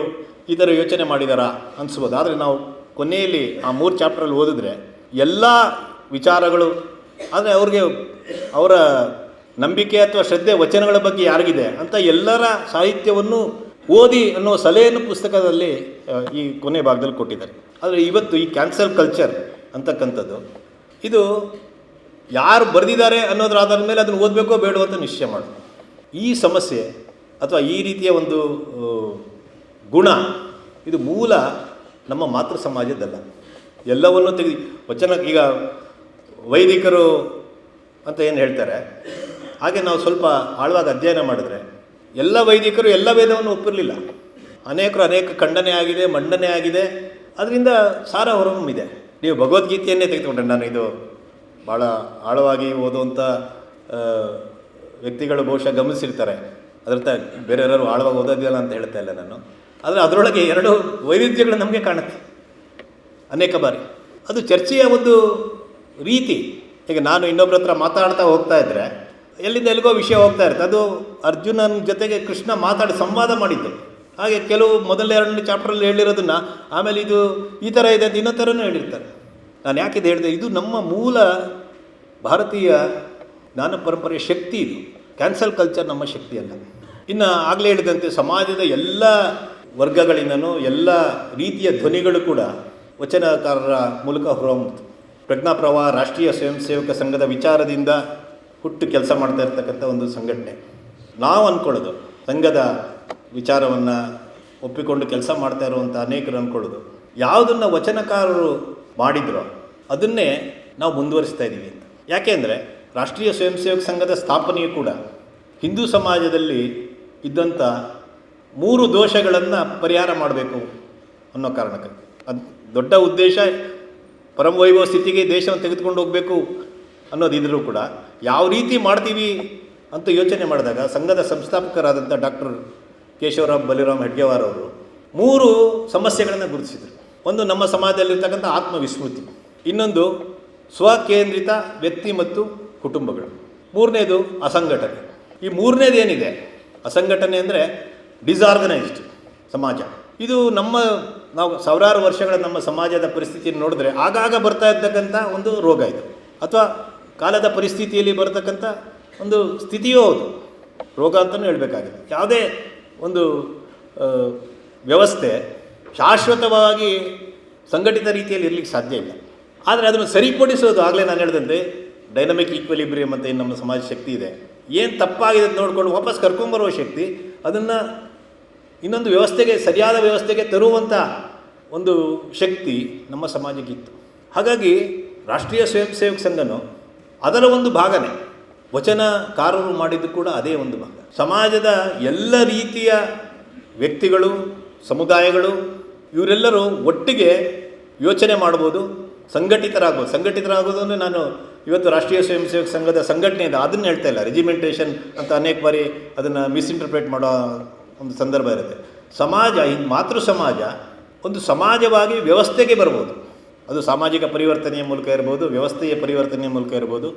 ಈ ಥರ ಯೋಚನೆ ಮಾಡಿದಾರಾ ಅನಿಸ್ಬೋದು. ಆದರೆ ನಾವು ಕೊನೆಯಲ್ಲಿ ಆ ಮೂರು ಚಾಪ್ಟ್ರಲ್ಲಿ ಓದಿದ್ರೆ ಎಲ್ಲ ವಿಚಾರಗಳು. ಆದರೆ ಅವ್ರಿಗೆ ಅವರ ನಂಬಿಕೆ ಅಥವಾ ಶ್ರದ್ಧೆ ವಚನಗಳ ಬಗ್ಗೆ ಯಾರಿಗಿದೆ ಅಂತ ಎಲ್ಲರ ಸಾಹಿತ್ಯವನ್ನು ಓದಿ ಅನ್ನೋ ಸಲಹೆಯನ್ನು ಪುಸ್ತಕದಲ್ಲಿ ಈ ಕೊನೆ ಭಾಗದಲ್ಲಿ ಕೊಟ್ಟಿದ್ದಾರೆ. ಆದರೆ ಇವತ್ತು ಈ ಕ್ಯಾನ್ಸಲ್ ಕಲ್ಚರ್ ಅಂತಕ್ಕಂಥದ್ದು, ಇದು ಯಾರು ಬರೆದಿದ್ದಾರೆ ಅನ್ನೋದ್ರ ಆಧಾರದ ಮೇಲೆ ಅದನ್ನು ಓದಬೇಕೋ ಬೇಡೋ ಅಂತ ನಿಶ್ಚಯ ಮಾಡೋದು. ಈ ಸಮಸ್ಯೆ ಅಥವಾ ಈ ರೀತಿಯ ಒಂದು ಗುಣ, ಇದು ಮೂಲ ನಮ್ಮ ಮಾತೃ ಸಮಾಜದಲ್ಲ. ಎಲ್ಲವನ್ನು ತೆಗೆದು, ವಚನ ಈಗ ವೈದಿಕರು ಅಂತ ಏನು ಹೇಳ್ತಾರೆ? ಹಾಗೆ ನಾವು ಸ್ವಲ್ಪ ಆಳವಾಗಿ ಅಧ್ಯಯನ ಮಾಡಿದ್ರೆ ಎಲ್ಲ ವೈದಿಕರು ಎಲ್ಲ ವೇದವನ್ನು ಒಪ್ಪಿರಲಿಲ್ಲ. ಅನೇಕರು ಅನೇಕ ಖಂಡನೆ ಆಗಿದೆ, ಮಂಡನೆ ಆಗಿದೆ. ಅದರಿಂದ ಸಾರ ಹೊರಹೊಮ್ಮಿದೆ ನೀವು ಭಗವದ್ಗೀತೆಯನ್ನೇ ತೆಗೆದುಕೊಂಡ್ರೆ ನಾನು ಇದು ಭಾಳ ಆಳವಾಗಿ ಓದುವಂಥ ವ್ಯಕ್ತಿಗಳು ಬಹುಶಃ ಗಮನಿಸಿರ್ತಾರೆ. ಅದರ ಬೇರೆ ಯಾರು ಆಳವಾಗಿ ಓದೋದಿಲ್ಲ ಅಂತ ಹೇಳ್ತಾ ಇಲ್ಲ ನಾನು. ಆದರೆ ಅದರೊಳಗೆ ಎರಡು ವೈವಿಧ್ಯಗಳು ನಮಗೆ ಕಾಣುತ್ತೆ. ಅನೇಕ ಬಾರಿ. ಅದು ಚರ್ಚೆಯ ಒಂದು ರೀತಿ, ಈಗ ನಾನು ಇನ್ನೊಬ್ಬರ ಹತ್ರ ಮಾತಾಡ್ತಾ ಹೋಗ್ತಾ ಇದ್ದರೆ ಎಲ್ಲಿಂದ ಎಲ್ಲಿಗೋ ವಿಷಯ ಹೋಗ್ತಾ ಇರುತ್ತೆ. ಅದು ಅರ್ಜುನನ ಜೊತೆಗೆ ಕೃಷ್ಣ ಮಾತಾಡಿ ಸಂವಾದ ಮಾಡಿದ್ದು. ಹಾಗೆ ಕೆಲವು ಮೊದಲ ಎರಡನೇ ಚಾಪ್ಟ್ರಲ್ಲಿ ಹೇಳಿರೋದನ್ನು, ಆಮೇಲೆ ಇದು ಈ ಥರ ಇದೆ ಅಂತ ಇನ್ನೊಂದು ಥರನೂ ಹೇಳಿರ್ತಾರೆ. ನಾನು ಯಾಕಿದೆ ಹೇಳಿದೆ? ಇದು ನಮ್ಮ ಮೂಲ ಭಾರತೀಯ ಜ್ಞಾನ ಪರಂಪರೆಯ ಶಕ್ತಿ ಇದು. ಕ್ಯಾನ್ಸಲ್ ಕಲ್ಚರ್ ನಮ್ಮ ಶಕ್ತಿ ಅಲ್ಲ. ಇನ್ನು ಆಗಲೇ ಹೇಳಿದಂತೆ ಸಮಾಜದ ಎಲ್ಲ ವರ್ಗಗಳಿಂದನೂ ಎಲ್ಲ ರೀತಿಯ ಧ್ವನಿಗಳು ಕೂಡ ವಚನಕಾರರ ಮೂಲಕ ಹೊರಹೊಮ್ಮಿತು ಪ್ರಜ್ಞಾಪ್ರವಾಹ ರಾಷ್ಟ್ರೀಯ ಸ್ವಯಂ ಸೇವಕ ಸಂಘದ ವಿಚಾರದಿಂದ ಹುಟ್ಟು ಕೆಲಸ ಮಾಡ್ತಾ ಇರ್ತಕ್ಕಂಥ ಒಂದು ಸಂಘಟನೆ. ನಾವು ಅಂದ್ಕೊಳ್ಳೋದು ಸಂಘದ ವಿಚಾರವನ್ನು ಒಪ್ಪಿಕೊಂಡು ಕೆಲಸ ಮಾಡ್ತಾ ಇರುವಂಥ ಅನೇಕರು ಅಂದ್ಕೊಳ್ಳೋದು ಯಾವುದನ್ನು ವಚನಕಾರರು ಮಾಡಿದ್ರೋ ಅದನ್ನೇ ನಾವು ಮುಂದುವರಿಸ್ತಾ ಇದ್ದೀವಿ ಅಂತ. ಯಾಕೆಂದರೆ ರಾಷ್ಟ್ರೀಯ ಸ್ವಯಂ ಸೇವಕ ಸಂಘದ ಸ್ಥಾಪನೆಯು ಕೂಡ ಹಿಂದೂ ಸಮಾಜದಲ್ಲಿ ಇದ್ದಂಥ ಮೂರು ದೋಷಗಳನ್ನು ಪರಿಹಾರ ಮಾಡಬೇಕು ಅನ್ನೋ ಕಾರಣಕ್ಕೆ. ಅದು ದೊಡ್ಡ ಉದ್ದೇಶ ಪರಮವೈಭವ ಸ್ಥಿತಿಗೆ ದೇಶವನ್ನು ತೆಗೆದುಕೊಂಡು ಹೋಗಬೇಕು ಅನ್ನೋದಿದ್ರೂ ಕೂಡ ಯಾವ ರೀತಿ ಮಾಡ್ತೀವಿ ಅಂತ ಯೋಚನೆ ಮಾಡಿದಾಗ ಸಂಘದ ಸಂಸ್ಥಾಪಕರಾದಂಥ ಡಾಕ್ಟರ್ ಕೇಶವರಾವ್ ಬಲಿರಾಮ್ ಹೆಡ್ಗೆವಾರ್ ಅವರು ಮೂರು ಸಮಸ್ಯೆಗಳನ್ನು ಗುರುತಿಸಿದರು. ಒಂದು ನಮ್ಮ ಸಮಾಜದಲ್ಲಿರ್ತಕ್ಕಂಥ ಆತ್ಮವಿಸ್ಮೃತಿ, ಇನ್ನೊಂದು ಸ್ವಕೇಂದ್ರಿತ ವ್ಯಕ್ತಿ ಮತ್ತು ಕುಟುಂಬಗಳು, ಮೂರನೇದು ಅಸಂಘಟನೆ. ಈ ಮೂರನೇದೇನಿದೆ ಅಸಂಘಟನೆ ಅಂದರೆ ಡಿಸಾರ್ಗನೈಸ್ಡ್ ಸಮಾಜ. ಇದು ನಮ್ಮ ನಾವು ಸಾವಿರಾರು ವರ್ಷಗಳ ನಮ್ಮ ಸಮಾಜದ ಪರಿಸ್ಥಿತಿಯನ್ನು ನೋಡಿದ್ರೆ ಆಗಾಗ ಬರ್ತಾ ಇರ್ತಕ್ಕಂಥ ಒಂದು ರೋಗ ಇದು. ಅಥವಾ ಕಾಲದ ಪರಿಸ್ಥಿತಿಯಲ್ಲಿ ಬರತಕ್ಕಂಥ ಒಂದು ಸ್ಥಿತಿಯೂ ಹೌದು ರೋಗ ಅಂತಲೂ ಹೇಳಬೇಕಾಗಿದೆ. ಯಾವುದೇ ಒಂದು ವ್ಯವಸ್ಥೆ ಶಾಶ್ವತವಾಗಿ ಸಂಘಟಿತ ರೀತಿಯಲ್ಲಿ ಇರಲಿಕ್ಕೆ ಸಾಧ್ಯ ಇಲ್ಲ. ಆದರೆ ಅದನ್ನು ಸರಿಪಡಿಸೋದು ಆಗಲೇ ನಾನು ಹೇಳಿದಂತೆ ಡೈನಮಿಕ್ ಈಕ್ವಲಿಬ್ರಿಯಮ್ ಅಂತ ಏನು ನಮ್ಮ ಸಮಾಜ ಶಕ್ತಿ ಇದೆ. ಏನು ತಪ್ಪಾಗಿದೆ ನೋಡಿಕೊಂಡು ವಾಪಸ್ ಕರ್ಕೊಂಬರುವ ಶಕ್ತಿ, ಅದನ್ನು ಇನ್ನೊಂದು ವ್ಯವಸ್ಥೆಗೆ, ಸರಿಯಾದ ವ್ಯವಸ್ಥೆಗೆ ತರುವಂಥ ಒಂದು ಶಕ್ತಿ ನಮ್ಮ ಸಮಾಜಕ್ಕಿತ್ತು. ಹಾಗಾಗಿ ರಾಷ್ಟ್ರೀಯ ಸ್ವಯಂ ಸೇವಕ ಸಂಘನೂ ಅದರ ಒಂದು ಭಾಗನೇ. ವಚನಕಾರರು ಮಾಡಿದ್ದು ಕೂಡ ಅದೇ ಒಂದು ಭಾಗ. ಸಮಾಜದ ಎಲ್ಲ ರೀತಿಯ ವ್ಯಕ್ತಿಗಳು, ಸಮುದಾಯಗಳು, ಇವರೆಲ್ಲರೂ ಒಟ್ಟಿಗೆ ಯೋಚನೆ ಮಾಡ್ಬೋದು, ಸಂಘಟಿತರಾಗ್ಬೋದು. ಸಂಘಟಿತರಾಗೋದು ಅಂದರೆ ನಾನು ಇವತ್ತು ರಾಷ್ಟ್ರೀಯ ಸ್ವಯಂ ಸೇವಕ ಸಂಘದ ಸಂಘಟನೆ ಇದೆ. ಅದನ್ನು ಹೇಳ್ತಾ ಇಲ್ಲ. ರೆಜಿಮೆಂಟೇಷನ್ ಅಂತ ಅನೇಕ ಬಾರಿ ಅದನ್ನು ಮಿಸ್ಇಂಟರ್ಪ್ರೇಟ್ ಮಾಡೋ ಒಂದು ಸಂದರ್ಭ ಇರುತ್ತೆ. ಸಮಾಜ ಇನ್ನು ಮಾತೃ ಸಮಾಜ ಒಂದು ಸಮಾಜವಾಗಿ ವ್ಯವಸ್ಥೆಗೆ ಬರ್ಬೋದು. ಅದು ಸಾಮಾಜಿಕ ಪರಿವರ್ತನೆಯ ಮೂಲಕ ಇರ್ಬೋದು, ವ್ಯವಸ್ಥೆಯ ಪರಿವರ್ತನೆಯ ಮೂಲಕ ಇರ್ಬೋದು.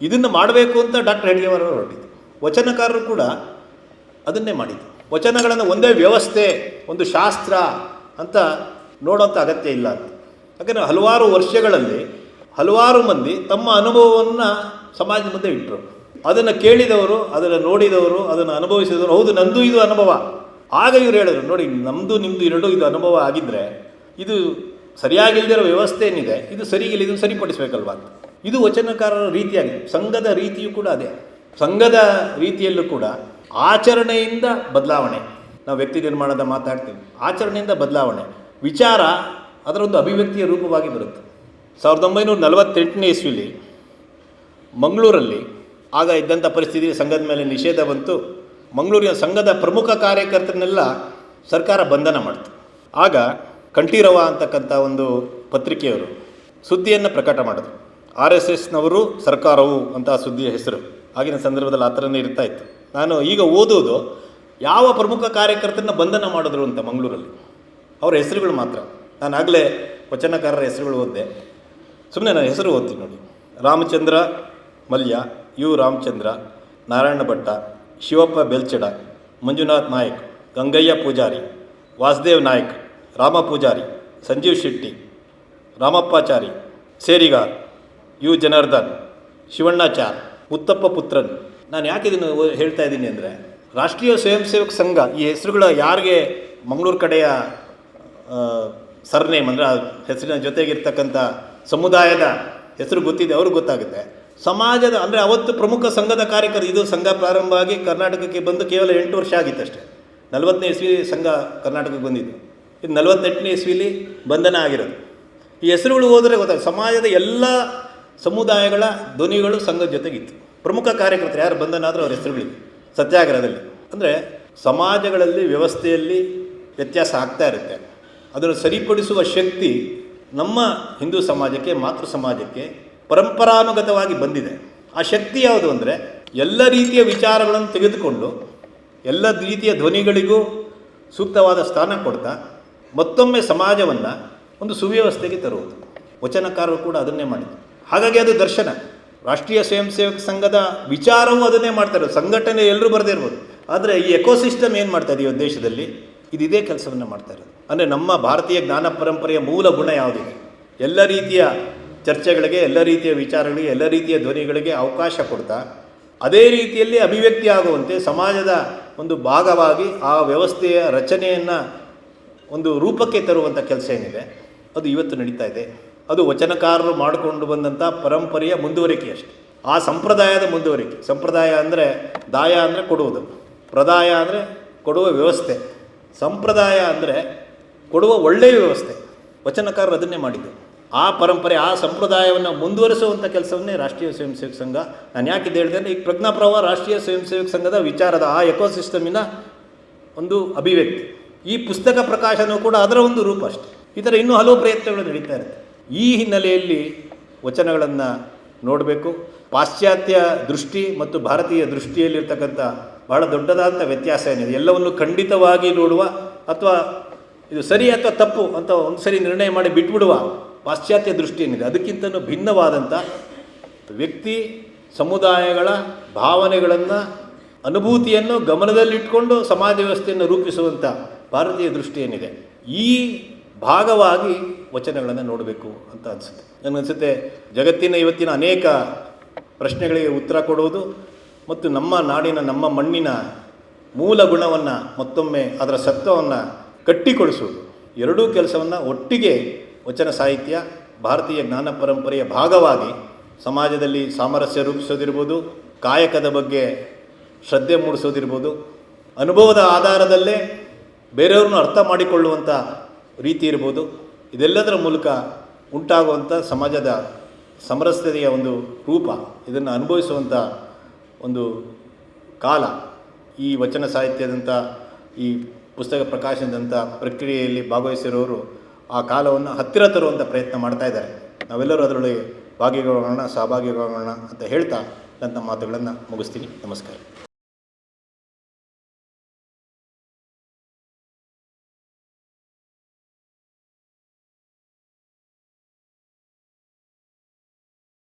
ಇದನ್ನು ಮಾಡಬೇಕು ಅಂತ ಡಾಕ್ಟರ್ ಹೆಡ್ಗೇವರ್ ಹೊರಟಿದ್ದು ವಚನಕಾರರು ಕೂಡ ಅದನ್ನೇ ಮಾಡಿದ್ದು ವಚನಗಳನ್ನು ಒಂದೇ ವ್ಯವಸ್ಥೆ, ಒಂದು ಶಾಸ್ತ್ರ ಅಂತ ನೋಡೋಂಥ ಅಗತ್ಯ ಇಲ್ಲ ಅಂತ. ಯಾಕಂದರೆ ಹಲವಾರು ವರ್ಷಗಳಲ್ಲಿ ಹಲವಾರು ಮಂದಿ ತಮ್ಮ ಅನುಭವವನ್ನು ಸಮಾಜದ ಮುಂದೆ ಇಟ್ಟರು. ಅದನ್ನು ಕೇಳಿದವರು, ಅದನ್ನು ನೋಡಿದವರು, ಅದನ್ನು ಅನುಭವಿಸಿದವರು, ಹೌದು, ನಂದು ಇದು ಅನುಭವ. ಆಗ ಇವರು ಹೇಳಿದರು, ನೋಡಿ ನಮ್ಮದು ನಿಮ್ಮದು ಎರಡೂ ಇದು ಅನುಭವ ಆಗಿದ್ದರೆ ಇದು ಸರಿಯಾಗಿಲ್ಲದಿರೋ ವ್ಯವಸ್ಥೆ ಏನಿದೆ, ಇದು ಸರಿಗಿಲ್ಲ, ಇದನ್ನು ಸರಿಪಡಿಸಬೇಕಲ್ವಾ ಇದು ವಚನಕಾರರ ರೀತಿಯಾಗಿದೆ. ಸಂಘದ ರೀತಿಯೂ ಕೂಡ ಅದೇ. ಸಂಘದ ರೀತಿಯಲ್ಲೂ ಕೂಡ ಆಚರಣೆಯಿಂದ ಬದಲಾವಣೆ. ನಾವು ವ್ಯಕ್ತಿ ನಿರ್ಮಾಣದ ಮಾತಾಡ್ತೀವಿ. ಆಚರಣೆಯಿಂದ ಬದಲಾವಣೆ. ವಿಚಾರ ಅದರೊಂದು ಅಭಿವ್ಯಕ್ತಿಯ ರೂಪವಾಗಿ ಬರುತ್ತೆ. ಸಾವಿರದ ಒಂಬೈನೂರ ನಲವತ್ತೆಂಟನೇ ಇಸ್ವಿಲಿ ಮಂಗಳೂರಲ್ಲಿ ಆಗ ಇದ್ದಂಥ ಪರಿಸ್ಥಿತಿ ಸಂಘದ ಮೇಲೆ ನಿಷೇಧ ಬಂತು. ಮಂಗಳೂರಿನ ಸಂಘದ ಪ್ರಮುಖ ಕಾರ್ಯಕರ್ತರನ್ನೆಲ್ಲ ಸರ್ಕಾರ ಬಂಧನ ಮಾಡ್ತು. ಆಗ ಕಂಠೀರವ ಅಂತಕ್ಕಂಥ ಒಂದು ಪತ್ರಿಕೆಯವರು ಸುದ್ದಿಯನ್ನು ಪ್ರಕಟ ಮಾಡಿದ್ರು. ಆರ್ ಎಸ್ ಎಸ್ನವರು ಸರ್ಕಾರವು ಅಂತ ಸುದ್ದಿಯ ಹೆಸರು. ಆಗಿನ ಸಂದರ್ಭದಲ್ಲಿ ಆ ಥರನೇ ಇರ್ತಾ ಇತ್ತು. ನಾನು ಈಗ ಓದೋದು ಯಾವ ಪ್ರಮುಖ ಕಾರ್ಯಕರ್ತರನ್ನ ಬಂಧನ ಮಾಡಿದ್ರು ಅಂತ ಮಂಗಳೂರಲ್ಲಿ. ಅವರ ಹೆಸರುಗಳು ಮಾತ್ರ. ನಾನು ಆಗಲೇ ವಚನಕಾರರ ಹೆಸರುಗಳು ಓದಿದೆ. ಸುಮ್ಮನೆ ನಾನು ಹೆಸರು ಓದ್ತೀನಿ ನೋಡಿ. Ramachandra Malya U Ramachandra, Narayana Bhatta, Shivappa Belchada, Manjunath Nayak, Gangaiah Pujari, Vasudev Nayak, Rama Pujari, Sanjeev Shetty, Ramappachari, Serigar, U Janardhan Shivannachar Muthappa Puthran. ನಾನು ಯಾಕೆ ಇದನ್ನು ಹೇಳ್ತಾ ಇದ್ದೀನಿ ಅಂದರೆ, ರಾಷ್ಟ್ರೀಯ ಸ್ವಯಂ ಸೇವಕ ಸಂಘ ಈ ಹೆಸರುಗಳ ಯಾರಿಗೆ ಮಂಗಳೂರು ಕಡೆಯ ಸರ್ನೇಮ್ ಅಂದರೆ ಆ ಹೆಸರಿನ ಜೊತೆಗಿರ್ತಕ್ಕಂಥ ಸಮುದಾಯದ ಹೆಸರು ಗೊತ್ತಿದೆ, ಅವ್ರಿಗೆ ಗೊತ್ತಾಗುತ್ತೆ. ಸಮಾಜದ, ಅಂದರೆ ಅವತ್ತು ಪ್ರಮುಖ ಸಂಘದ ಕಾರ್ಯಕರ್ತ ಇದು ಸಂಘ ಪ್ರಾರಂಭ ಆಗಿ ಕರ್ನಾಟಕಕ್ಕೆ ಬಂದು ಕೇವಲ ಎಂಟು ವರ್ಷ ಆಗಿತ್ತಷ್ಟೇ ನಲವತ್ತನೇ ಇಸ್ವಿ ಸಂಘ ಕರ್ನಾಟಕಕ್ಕೆ ಬಂದಿದ್ದು. ಇದು ನಲವತ್ತೆಂಟನೇ ಇಸ್ವಿಲಿ ಬಂಧನ ಆಗಿರೋದು. ಈ ಹೆಸರುಗಳು ಹೋದರೆ ಗೊತ್ತಾಗ ಸಮಾಜದ ಎಲ್ಲ ಸಮುದಾಯಗಳ ಧ್ವನಿಗಳು ಸಂಘದ ಜೊತೆಗಿತ್ತು. ಪ್ರಮುಖ ಕಾರ್ಯಕರ್ತರು ಯಾರು ಬಂಧನ ಆದರೂ ಅವ್ರ ಹೆಸರುಗಳಿವೆ ಸತ್ಯಾಗ್ರಹದಲ್ಲಿ. ಅಂದರೆ ಸಮಾಜಗಳಲ್ಲಿ, ವ್ಯವಸ್ಥೆಯಲ್ಲಿ ವ್ಯತ್ಯಾಸ ಆಗ್ತಾ ಇರುತ್ತೆ. ಅದನ್ನು ಸರಿಪಡಿಸುವ ಶಕ್ತಿ ನಮ್ಮ ಹಿಂದೂ ಸಮಾಜಕ್ಕೆ, ಮಾತೃ ಸಮಾಜಕ್ಕೆ ಪರಂಪರಾನುಗತವಾಗಿ ಬಂದಿದೆ. ಆ ಶಕ್ತಿ ಯಾವುದು ಅಂದರೆ ಎಲ್ಲ ರೀತಿಯ ವಿಚಾರಗಳನ್ನು ತೆಗೆದುಕೊಂಡು ಎಲ್ಲ ರೀತಿಯ ಧ್ವನಿಗಳಿಗೂ ಸೂಕ್ತವಾದ ಸ್ಥಾನ ಕೊಡ್ತಾ ಮತ್ತೊಮ್ಮೆ ಸಮಾಜವನ್ನು ಒಂದು ಸುವ್ಯವಸ್ಥೆಗೆ ತರುವುದು. ವಚನಕಾರರು ಕೂಡ ಅದನ್ನೇ ಮಾಡಿದರು. ಹಾಗಾಗಿ ಅದು ದರ್ಶನ. ರಾಷ್ಟ್ರೀಯ ಸ್ವಯಂ ಸೇವಕ ಸಂಘದ ವಿಚಾರವೂ ಅದನ್ನೇ ಮಾಡ್ತಾರೆ ಸಂಘಟನೆ ಎಲ್ಲರೂ ಬರದೇ ಇರ್ಬೋದು. ಆದರೆ ಈ ಎಕೋಸಿಸ್ಟಮ್ ಏನು ಮಾಡ್ತಾ ಇದೆಯೋ ದೇಶದಲ್ಲಿ ಇದು ಇದೇ ಕೆಲಸವನ್ನು ಮಾಡ್ತಾ ಇರೋದು. ಅಂದರೆ ನಮ್ಮ ಭಾರತೀಯ ಜ್ಞಾನ ಪರಂಪರೆಯ ಮೂಲ ಗುಣ ಯಾವುದಿದೆ ಎಲ್ಲ ರೀತಿಯ ಚರ್ಚೆಗಳಿಗೆ, ಎಲ್ಲ ರೀತಿಯ ವಿಚಾರಗಳಿಗೆ, ಎಲ್ಲ ರೀತಿಯ ಧ್ವನಿಗಳಿಗೆ ಅವಕಾಶ ಕೊಡ್ತಾ, ಅದೇ ರೀತಿಯಲ್ಲಿ ಅಭಿವ್ಯಕ್ತಿ ಆಗುವಂತೆ ಸಮಾಜದ ಒಂದು ಭಾಗವಾಗಿ ಆ ವ್ಯವಸ್ಥೆಯ ರಚನೆಯನ್ನು ಒಂದು ರೂಪಕ್ಕೆ ತರುವಂಥ ಕೆಲಸ ಏನಿದೆ, ಅದು ಇವತ್ತು ನಡೀತಾ ಇದೆ. ಅದು ವಚನಕಾರರು ಮಾಡಿಕೊಂಡು ಬಂದಂಥ ಪರಂಪರೆಯ ಮುಂದುವರಿಕೆ ಅಷ್ಟೆ. ಆ ಸಂಪ್ರದಾಯದ ಮುಂದುವರಿಕೆ, ಸಂಪ್ರದಾಯ ಅಂದರೆ ದಾಯ ಅಂದರೆ ಕೊಡುವುದು, ಪ್ರದಾಯ ಅಂದರೆ ಕೊಡುವ ವ್ಯವಸ್ಥೆ, ಸಂಪ್ರದಾಯ ಅಂದರೆ ಕೊಡುವ ಒಳ್ಳೆಯ ವ್ಯವಸ್ಥೆ. ವಚನಕಾರರು ಅದನ್ನೇ ಮಾಡಿದ್ದು. ಆ ಪರಂಪರೆ, ಆ ಸಂಪ್ರದಾಯವನ್ನು ಮುಂದುವರಿಸುವಂಥ ಕೆಲಸವನ್ನೇ ರಾಷ್ಟ್ರೀಯ ಸ್ವಯಂ ಸೇವಕ ಸಂಘ. ನಾನು ಯಾಕೆ ಇದು ಹೇಳಿದೆ ಅಂದರೆ ಈಗ ಪ್ರಜ್ಞಾಪ್ರವಾಹ ರಾಷ್ಟ್ರೀಯ ಸ್ವಯಂ ಸೇವಕ ಸಂಘದ ವಿಚಾರದ ಆ ಎಕೋಸಿಸ್ಟಮಿನ ಒಂದು ಅಭಿವ್ಯಕ್ತಿ. ಈ ಪುಸ್ತಕ ಪ್ರಕಾಶನವು ಕೂಡ ಅದರ ಒಂದು ರೂಪ ಅಷ್ಟೆ. ಈ ಥರ ಇನ್ನೂ ಹಲವು ಪ್ರಯತ್ನಗಳು ನಡೀತಾ ಇರುತ್ತೆ. ಈ ಹಿನ್ನೆಲೆಯಲ್ಲಿ ವಚನಗಳನ್ನು ನೋಡಬೇಕು. ಪಾಶ್ಚಾತ್ಯ ದೃಷ್ಟಿ ಮತ್ತು ಭಾರತೀಯ ದೃಷ್ಟಿಯಲ್ಲಿರ್ತಕ್ಕಂಥ ಬಹಳ ದೊಡ್ಡದಾದಂಥ ವ್ಯತ್ಯಾಸ ಏನಿದೆ? ಎಲ್ಲವನ್ನು ಖಂಡಿತವಾಗಿ ನೋಡುವ ಅಥವಾ ಇದು ಸರಿ ಅಥವಾ ತಪ್ಪು ಅಂತ ಒಂದು ಸರಿ ನಿರ್ಣಯ ಮಾಡಿ ಬಿಟ್ಬಿಡುವ ಪಾಶ್ಚಾತ್ಯ ದೃಷ್ಟಿ ಏನಿದೆ ಅದಕ್ಕಿಂತಲೂ ಭಿನ್ನವಾದಂಥ ವ್ಯಕ್ತಿ, ಸಮುದಾಯಗಳ ಭಾವನೆಗಳನ್ನು, ಅನುಭೂತಿಯನ್ನು ಗಮನದಲ್ಲಿಟ್ಕೊಂಡು ಸಮಾಜ ವ್ಯವಸ್ಥೆಯನ್ನು ರೂಪಿಸುವಂಥ ಭಾರತೀಯ ದೃಷ್ಟಿ ಏನಿದೆ ಈ ಭಾಗವಾಗಿ ವಚನಗಳನ್ನು ನೋಡಬೇಕು ಅಂತ ಅನಿಸುತ್ತೆ. ನನಗನ್ಸುತ್ತೆ ಜಗತ್ತಿನ ಇವತ್ತಿನ ಅನೇಕ ಪ್ರಶ್ನೆಗಳಿಗೆ ಉತ್ತರ ಕೊಡುವುದು ಮತ್ತು ನಮ್ಮ ನಾಡಿನ, ನಮ್ಮ ಮಣ್ಣಿನ ಮೂಲ ಗುಣವನ್ನು ಮತ್ತೊಮ್ಮೆ ಅದರ ಸತ್ವವನ್ನು ಕಟ್ಟಿಕೊಳಿಸುವುದು ಎರಡೂ ಕೆಲಸವನ್ನು ಒಟ್ಟಿಗೆ ವಚನ ಸಾಹಿತ್ಯ, ಭಾರತೀಯ ಜ್ಞಾನ ಪರಂಪರೆಯ ಭಾಗವಾಗಿ ಸಮಾಜದಲ್ಲಿ ಸಾಮರಸ್ಯ ರೂಪಿಸೋದಿರ್ಬೋದು, ಕಾಯಕದ ಬಗ್ಗೆ ಶ್ರದ್ಧೆ ಮೂಡಿಸೋದಿರ್ಬೋದು, ಅನುಭವದ ಆಧಾರದಲ್ಲೇ ಬೇರೆಯವ್ರನ್ನ ಅರ್ಥ ಮಾಡಿಕೊಳ್ಳುವಂಥ ರೀತಿ ಇರ್ಬೋದು, ಇದೆಲ್ಲದರ ಮೂಲಕ ಉಂಟಾಗುವಂಥ ಸಮಾಜದ ಸಮರಸ್ಯತೆಯ ಒಂದು ರೂಪ, ಇದನ್ನು ಅನುಭವಿಸುವಂಥ ಒಂದು ಕಾಲ ಈ ವಚನ ಸಾಹಿತ್ಯದಂಥ, ಈ ಪುಸ್ತಕ ಪ್ರಕಾಶನದಂಥ ಪ್ರಕ್ರಿಯೆಯಲ್ಲಿ ಭಾಗವಹಿಸಿರೋರು ಆ ಕಾಲವನ್ನು ಹತ್ತಿರ ತರುವಂಥ ಪ್ರಯತ್ನ ಮಾಡ್ತಾ ಇದ್ದಾರೆ. ನಾವೆಲ್ಲರೂ ಅದರಲ್ಲಿ ಭಾಗಿಗಳಾಗೋಣ ಸಹಭಾಗಿಗಳಾಗೋಣ ಅಂತ ಹೇಳ್ತಾ ನನ್ನ ಮಾತುಗಳನ್ನು ಮುಗಿಸ್ತೀನಿ. ನಮಸ್ಕಾರ.